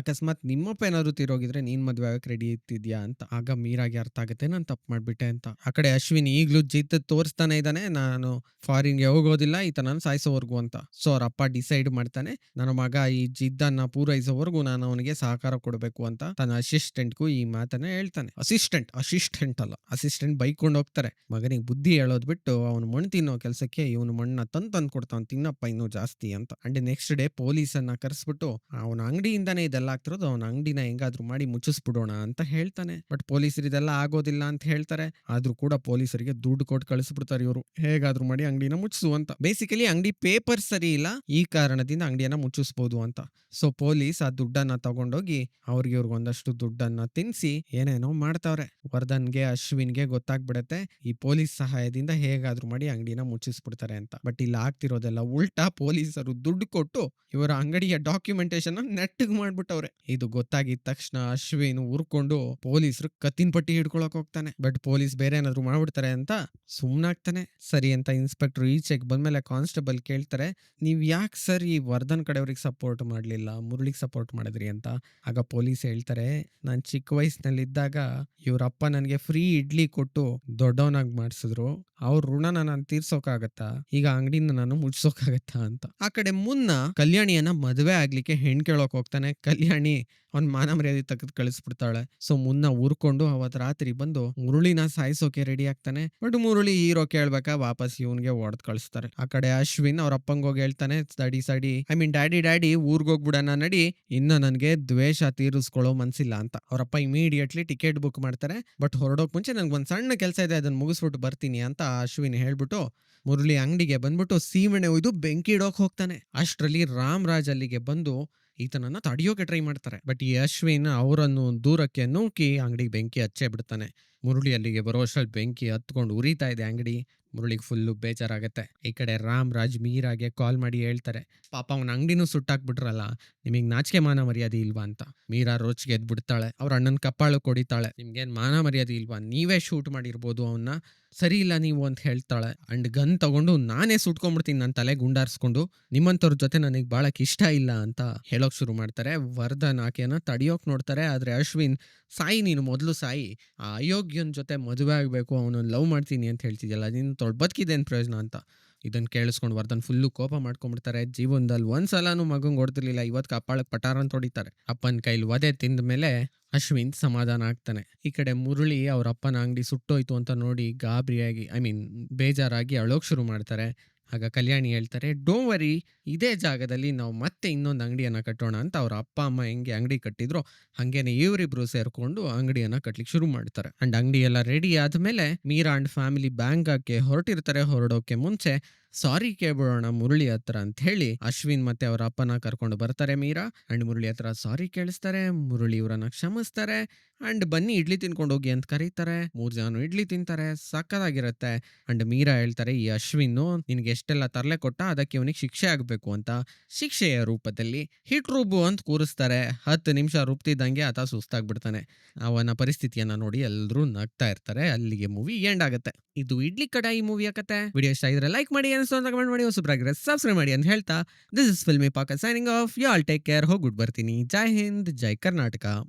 ಅಕಸ್ಮಾತ್ ನಿಮ್ಮಪ್ಪ ಏನಾದ್ರು ತೀರೋಗಿದ್ರೆ ನೀನ್ ಮದ್ವೆ ಆಗಕ್ಕೆ ರೆಡಿ ಇರ್ತಿದ್ಯಾ ಅಂತ, ಆಗ ಮೀರಾಗಿ ಅರ್ಥ ಆಗುತ್ತೆ, ನಾನು ತಪ್ಪು ಮಾಡ್ಬಿಟ್ಟೆ ಅಂತ. ಆ ಕಡೆ ಅಶ್ವಿನ್ ಈಗ್ಲೂ ಜಿತ್ ತೋರಿಸ್ತಾನೆ ಇದ್ದಾನೆ ನಾನು ಫಾರಿನ್ಗೆ ಹೋಗೋದಿಲ್ಲ ಈತ ನಾನು ಸಾಯಿಸೋವರೆಗೂ ಅಂತ. ಸೊ ಅವ್ರ ಅಪ್ಪ ಡಿಸೈಡ್ ಮಾಡ್ತಾನೆ, ನನ್ನ ಮಗ ಈ ಜಿದ್ದನ್ನ ಪೂರೈಸೋವರೆಗೂ ನಾನು ಅವನಿಗೆ ಸಹಕಾರ ಕೊಡಬೇಕು ಅಂತ. ತನ್ನ ಅಸಿಸ್ಟೆಂಟ್ಗೂ ಈ ಮಾತನ್ನ ಹೇಳ್ತಾನೆ. ಅಸಿಸ್ಟೆಂಟ್ ಅಸಿಸ್ಟೆಂಟ್ ಅಲ್ಲ ಅಸಿಸ್ಟೆಂಟ್ ಬೈಕೊಂಡು ಹೋಗ್ತಾರೆ. ಮಗನಿಗೆ ಬುದ್ಧಿ ಹೇಳೋದ್ ಬಿಟ್ಟು ಅವನು ಮಣ್ಣು ತಿನ್ನೋ ಕೆಲಸಕ್ಕೆ ಇವನು ಮಣ್ಣ ತಂದು ತಂದ್ ಕೊಡ್ತಾವ್ ತಿನ್ನಪ್ಪ ಇನ್ನೂ ಜಾಸ್ತಿ ಅಂತ. ಅಂಡ್ ನೆಕ್ಸ್ಟ್ ಡೇ ಪೊಲೀಸನ್ನ ಕರೆಸ್ಬಿಟ್ಟು, ಅವನ ಅಂಗಡಿಯಿಂದಾನೇ ಇದೆಲ್ಲ ಆಗ್ತಿರೋದು, ಅವನ ಅಂಗಡಿನ ಹೆಂಗಾದ್ರೂ ಮಾಡಿ ಮುಚ್ಚಿಸ್ಬಿಡೋಣ ಅಂತ ಹೇಳ್ತಾನೆ. ಬಟ್ ಪೊಲೀಸರು ಇದೆಲ್ಲ ಆಗೋದಿಲ್ಲ ಅಂತ ಹೇಳ್ತಾರೆ. ಆದ್ರೂ ಕೂಡ ಪೊಲೀಸರಿಗೆ ದುಡ್ಡು ಕೊಟ್ಟು ಕಳಿಸ್ಬಿಡ್ತಾರೆ ಇವರು. ಹೇಗಾದ್ರೂ ಮಾಡಿ ಅಂಗಡಿನ ಮುಚ್ಚಿಸು ಅಂತ. ಬೇಸಿಕಲಿ ಅಂಗಡಿ ಪೇಪರ್ ಸರಿ ಇಲ್ಲ. ಈ ಕಾರಣದಿಂದ ಅಂಗಡಿಯನ್ನ ಮುಚ್ಚಿಸ್ಬೋದು ಅಂತ. ಸೊ ಪೊಲೀಸ್ ಆ ದುಡ್ಡನ್ನ ತಗೊಂಡೋಗಿ ಅವ್ರಿಗೆ ಇವ್ರಿಗೆ ಒಂದಷ್ಟು ದುಡ್ಡನ್ನ ತಿನ್ಸಿ ಏನೇನೋ ಮಾಡ್ತಾವ್ರೆ. ವರ್ಧನ್ಗೆ, ಅಶ್ವಿನ್ಗೆ ಗೊತ್ತಾಗ್ಬಿಡತ್ತೆ ಈ ಪೊಲೀಸ್ ಸಹಾಯದಿಂದ ಹೇಗಾದ್ರೂ ಮಾಡಿ ಅಂಗಡಿನ ಮುಚ್ಚಿಸ್ಬಿಡ್ತಾರೆ ಅಂತ. ಬಟ್ ಇಲ್ಲಿ ಆಗ್ತಿರೋದೆಲ್ಲ ಉಲ್ಟಾ ಪೊಲೀಸರು ದುಡ್ಡು ಕೊಟ್ಟು ಇವರ ಅಂಗಡಿಯ ಡಾಕ್ಯುಮೆಂಟೇಶನ್ ನೆಟ್ಟಿಗೆ ಮಾಡ್ಬಿಟ್ಟವ್ರೆ ಇದು ಗೊತ್ತಾಗಿದ ತಕ್ಷಣ ಅಶ್ವಿನ್ ಉರ್ಕೊಂಡು ಪೊಲೀಸರು ಕತ್ತಿನ ಪಟ್ಟಿ ಹಿಡ್ಕೊಳಕ್ ಹೋಗ್ತಾನೆ. ಬಟ್ ಪೊಲೀಸ್ ಬೇರೆ ಏನಾದ್ರು ಮಾಡ್ಬಿಡ್ತಾರೆ ಅಂತ ಸುಮ್ನಾಗ್ತಾನೆ. ಸರಿ ಅಂತ ಇನ್ಸ್ಪೆಕ್ಟರ್ ಈಚೆಗೆ ಬಂದ್ಮೇಲೆ ಕಾನ್ಸ್ಟೇಬಲ್ ಕೇಳ್ತಾರೆ, ನೀವ್ ಯಾಕೆ ಸರ್ ಈ ವರ್ಧನ್ ಕಡೆಯವ್ರಿಗೆ ಸಪೋರ್ಟ್ ಮಾಡ್ಲಿಲ್ಲ, ಮುರುಳಿಗೆ ಸಪೋರ್ಟ್ ಮಾಡಿದ್ರಿ ಅಂತ? ಆಗ ಪೊಲೀಸ್ ಹೇಳ್ತಾರೆ, ನಾನ್ ಚಿಕ್ಕ ವಯಸ್ಸಿನಲ್ಲಿ ಇದ್ದಾಗ ಇವ್ರಪ್ಪ ನನಗೆ ಫ್ರೀ ಇಡ್ಲಿ ಕೊಟ್ಟು ದೊಡ್ಡವನಾಗಿ ಮಾಡಿಸಿದ್ರು. ಅವ್ರ ಋಣ ನಾನು ತೀರ್ಸೋಕಾಗತ್ತಾ? ಈಗ ಅಂಗಡಿನ ನಾನು ಮುಚ್ಸೋಕಾಗತ್ತಾ ಅಂತ? ಆ ಕಡೆ ಮುನ್ನ ಕಲ್ಯಾಣಿಯನ್ನ ಮದುವೆ ಆಗ್ಲಿಕ್ಕೆ ಹೆಣ್ ಕೇಳೋಕ್ ಹೋಗ್ತಾನೆ. ಕಲ್ಯಾಣಿ ಅವ್ನ್ ಮಾನ ಮರ್ಯಾದೆ ತೆಗೆದು ಕಳಿಸ್ಬಿಡ್ತಾಳೆ. ಸೊ, ಮುನ್ನ ಊರ್ಕೊಂಡು ಅವತ್ ರಾತ್ರಿ ಬಂದು ಮುರುಳಿನ ಸಾಯಿಸೋಕೆ ರೆಡಿ ಆಗ್ತಾನೆ. ಬಟ್ ಮುರುಳಿ ಹೀರೋ ಕೇಳ್ಬೇಕಾ? ವಾಪಸ್ ಇವನ್ಗೆ ಹೊಡೆದ್ ಕಳಿಸ್ತಾರೆ. ಆ ಕಡೆ ಅಶ್ವಿನ್ ಅವ್ರ ಅಪ್ಪಂಗ್ ಹೋಗಿ ಹೇಳ್ತಾನೆ, ಸಡಿ ಸಡಿ. ಐ ಮೀನ್ ಡ್ಯಾಡಿ ಡ್ಯಾಡಿ ಊರ್ಗೋಗ್ಬಿಡಣ ನಡಿ. ಇನ್ನು ನನ್ಗೆ ದ್ವೇಷ ತೀರಿಸ್ಕೊಳ್ಳೋ ಮನ್ಸಿಲ್ಲ ಅಂತ. ಅವ್ರಪ್ಪ ಇಮಿಡಿಯೇಟ್ಲಿ ಟಿಕೆಟ್ ಬುಕ್ ಮಾಡ್ತಾರೆ. ಬಟ್ ಹೊರಡೋಕ್ ಮುಂಚೆ ನಂಗೆ ಒಂದ್ ಸಣ್ಣ ಕೆಲಸ ಇದೆ ಅದನ್ನ ಮುಗಿಸ್ಬಿಟ್ಟು ಬರ್ತೀನಿ ಅಂತ ಅಶ್ವಿನ್ ಹೇಳ್ಬಿಟ್ಟು ಮುರುಳಿ ಅಂಗಡಿಗೆ ಬಂದ್ಬಿಟ್ಟು ಸೀಮೆಣ್ಣೆ ಒಯ್ದು ಬೆಂಕಿ ಇಡೋಕ್ ಹೋಗ್ತಾನೆ. ಅಷ್ಟ್ರಲ್ಲಿ ರಾಮರಾಜ್ ಅಲ್ಲಿಗೆ ಬಂದು ಈತನನ್ನ ತಡೆಯೋಕೆ ಟ್ರೈ ಮಾಡ್ತಾರೆ. ಬಟ್ ಈ ಅಶ್ವಿನ್ ಅವರನ್ನು ದೂರಕ್ಕೆ ನೂಕಿ ಅಂಗಡಿಗೆ ಬೆಂಕಿ ಹಚ್ಚೇ ಬಿಡ್ತಾನೆ. ಮುರುಳಿ ಅಲ್ಲಿಗೆ ಬರೋ ಅಷ್ಟ್ರಲ್ಲಿ ಬೆಂಕಿ ಹತ್ಕೊಂಡು ಉರಿತಾ ಇದೆ ಅಂಗಡಿ. ಮುರುಳಿಗೆ ಫುಲ್ಲು ಬೇಜಾರಾಗತ್ತೆ. ಈ ಕಡೆ ರಾಮ್, ರಾಜ್ ಮೀರಾಗೆ ಕಾಲ್ ಮಾಡಿ ಹೇಳ್ತಾರೆ. ಪಾಪ ಅವನ ಅಂಗಡಿನೂ ಸುಟ್ಟಾಕ್ಬಿಟ್ರಲ್ಲ, ನಿಮಗೆ ನಾಚಿಕೆ ಮಾನ ಮರ್ಯಾದೆ ಇಲ್ವಾ ಅಂತ. ಮೀರಾ ರೋಚ್ಗೆ ಎದ್ಬಿಡ್ತಾಳೆ. ಅವ್ರ ಅಣ್ಣನ ಕಪ್ಪಾಳು ಕೊಡಿತಾಳೆ. ನಿಮ್ಗೇನು ಮಾನ ಮರ್ಯಾದೆ ಇಲ್ವಾ? ನೀವೇ ಶೂಟ್ ಮಾಡಿರ್ಬೋದು ಅವನ್ನ ಸರಿ ಇಲ್ಲ ನೀವು ಅಂತ ಹೇಳ್ತಾಳೆ. ಅಂಡ್ ಗನ್ ತಗೊಂಡು ನಾನೇ ಸುಟ್ಕೊಂಡ್ಬಿಡ್ತೀನಿ ನನ್ನ ತಲೆ ಗುಂಡಾರಿಸ್ಕೊಂಡು. ನಿಮ್ಮಂಥವ್ರ ಜೊತೆ ನನಗೆ ಬಹಳ ಇಷ್ಟ ಇಲ್ಲ ಅಂತ ಹೇಳೋಕ್ ಶುರು ಮಾಡ್ತಾರೆ. ವರ್ಧನ್ ಆಕೆಯನ್ನ ತಡಿಯೋಕ್ ನೋಡ್ತಾರೆ. ಆದ್ರೆ ಅಶ್ವಿನ್, ಸಾಯಿ ನೀನು ಮೊದಲು ಸಾಯಿ. ಆ ಅಯೋಗ್ಯನ ಜೊತೆ ಮದುವೆ ಆಗಬೇಕು. ಅವನು ಲವ್ ಮಾಡ್ತೀನಿ ಅಂತ ಹೇಳ್ತಿದ್ಯಲ್ಲ. ನೀನು ತೊಳ್ ಬದುಕಿದ್ದೇನು ಪ್ರಯೋಜನ ಅಂತ? ಇದನ್ನ ಕೇಳಿಸ್ಕೊಂಡು ವರ್ಧನ್ ಫುಲ್ಲು ಕೋಪ ಮಾಡ್ಕೊಂಡ್ಬಿಡ್ತಾರೆ. ಜೀವನದಲ್ಲಿ ಒಂದ್ಸಲನೂ ಮಗಂಗೆ ಹೊಡ್ತಿರ್ಲಿಲ್ಲ ಇವತ್ತು ಕಪ್ಪಾಳಕ್ಕೆ ಪಟಾರ ಅಂತ ಹೊಡಿತಾರೆ. ಅಪ್ಪನ ಕೈಲಿ ವಧೆ ತಿಂದ ಮೇಲೆ ಅಶ್ವಿನ್ ಸಮಾಧಾನ ಆಗ್ತಾನೆ. ಈ ಕಡೆ ಮುರುಳಿ ಅವ್ರ ಅಪ್ಪನ ಅಂಗಡಿ ಸುಟ್ಟೋಯ್ತು ಅಂತ ನೋಡಿ ಗಾಬರಿಯಾಗಿ ಐ ಮೀನ್ ಬೇಜಾರಾಗಿ ಅಳೋಕ್ ಶುರು ಮಾಡ್ತಾರೆ. ಆಗ ಕಲ್ಯಾಣಿ ಹೇಳ್ತಾರೆ ಡೋ ವರಿ ಇದೇ ಜಾಗದಲ್ಲಿ ನಾವು ಮತ್ತೆ ಇನ್ನೊಂದು ಅಂಗಡಿಯನ್ನು ಕಟ್ಟೋಣ ಅಂತ ಅವ್ರ ಅಪ್ಪ, ಅಮ್ಮ ಹೆಂಗೆ ಅಂಗಡಿ ಕಟ್ಟಿದ್ರು, ಹಂಗೇನೆ ಇವರಿಬ್ರು ಸೇರ್ಕೊಂಡು ಅಂಗಡಿಯನ್ನ ಕಟ್ಲಿಕ್ಕೆ ಶುರು ಮಾಡ್ತಾರೆ. ಅಂಡ್ ಅಂಗಡಿ ಎಲ್ಲ ರೆಡಿ ಆದ್ಮೇಲೆ ಮೀರಾ ಅಂಡ್ ಫ್ಯಾಮಿಲಿ ಬ್ಯಾಂಕಾಗೆ ಹೊರಟಿರ್ತಾರೆ, ಹೊರಡೋಕೆ ಮುಂಚೆ ಸಾರಿ ಕೇಳ್ಬಿಡೋಣ ಮುರಳಿ ಹತ್ರ ಅಂತ ಹೇಳಿ ಅಶ್ವಿನ್ ಮತ್ತೆ ಅವರ ಅಪ್ಪನ ಕರ್ಕೊಂಡು ಬರ್ತಾರೆ ಮೀರಾ. ಅಂಡ್ ಮುರಳಿ ಹತ್ರ ಸಾರಿ ಕೇಳಿಸ್ತಾರೆ, ಮುರಳಿ ಇವರನ್ನ ಕ್ಷಮಿಸ್ತಾರೆ, ಅಂಡ್ ಬನ್ನಿ ಇಡ್ಲಿ ತಿನ್ಕೊಂಡು ಹೋಗಿ ಅಂತ ಕರೀತಾರೆ. ಮೂರ್ ಜನ ಇಡ್ಲಿ ತಿಂತಾರೆ ಸಕ್ಕದಾಗಿರುತ್ತೆ ಅಂಡ್ ಮೀರಾ ಹೇಳ್ತಾರೆ, ಈ ಅಶ್ವಿನ್ ನಿನ್ಗೆ ಎಷ್ಟೆಲ್ಲ ತರಲೆ ಕೊಟ್ಟ ಅದಕ್ಕೆ ಅವನಿಗೆ ಶಿಕ್ಷೆ ಆಗ್ಬೇಕು ಅಂತ ಶಿಕ್ಷೆಯ ರೂಪದಲ್ಲಿ ಹಿಟ್ ರುಬ್ಬು ಅಂತ ಕೂರಿಸ್ತಾರೆ. ಹತ್ತು ನಿಮಿಷ ರೂಪ್ತಿದ್ದಂಗೆ ಆತ ಸುಸ್ತಾಗ್ಬಿಡ್ತಾನೆ. ಅವನ ಪರಿಸ್ಥಿತಿಯನ್ನ ನೋಡಿ ಎಲ್ಲರೂ ನಗ್ತಾ ಇರ್ತಾರೆ. ಅಲ್ಲಿಗೆ ಮೂವಿ ಎಂಡ್ ಆಗುತ್ತೆ. ಇದು ಇಡ್ಲಿ ಕಡಾಯಿ ಮೂವಿಯ ಕತೆ. ವಿಡಿಯೋ ಇಷ್ಟ ಆಗಿದ್ರೆ ಲೈಕ್ ಮಾಡಿ ಅನಿಸ್ತು ಅಂತ ಕಮೆಂಟ್ ಮಾಡಿ ಹೊಸಬ್ರಾಗಿದ್ರೆ ಸಬ್ಸ್ಕ್ರೈಬ್ ಮಾಡಿ ಅಂತ ಹೇಳ್ತಾ this is Filmi Paaka signing off y'all take care ಹೋಗ್ಬಿಟ್ಟು ಬರ್ತೀನಿ ಜೈ ಹಿಂದ್ ಜೈ ಕರ್ನಾಟಕ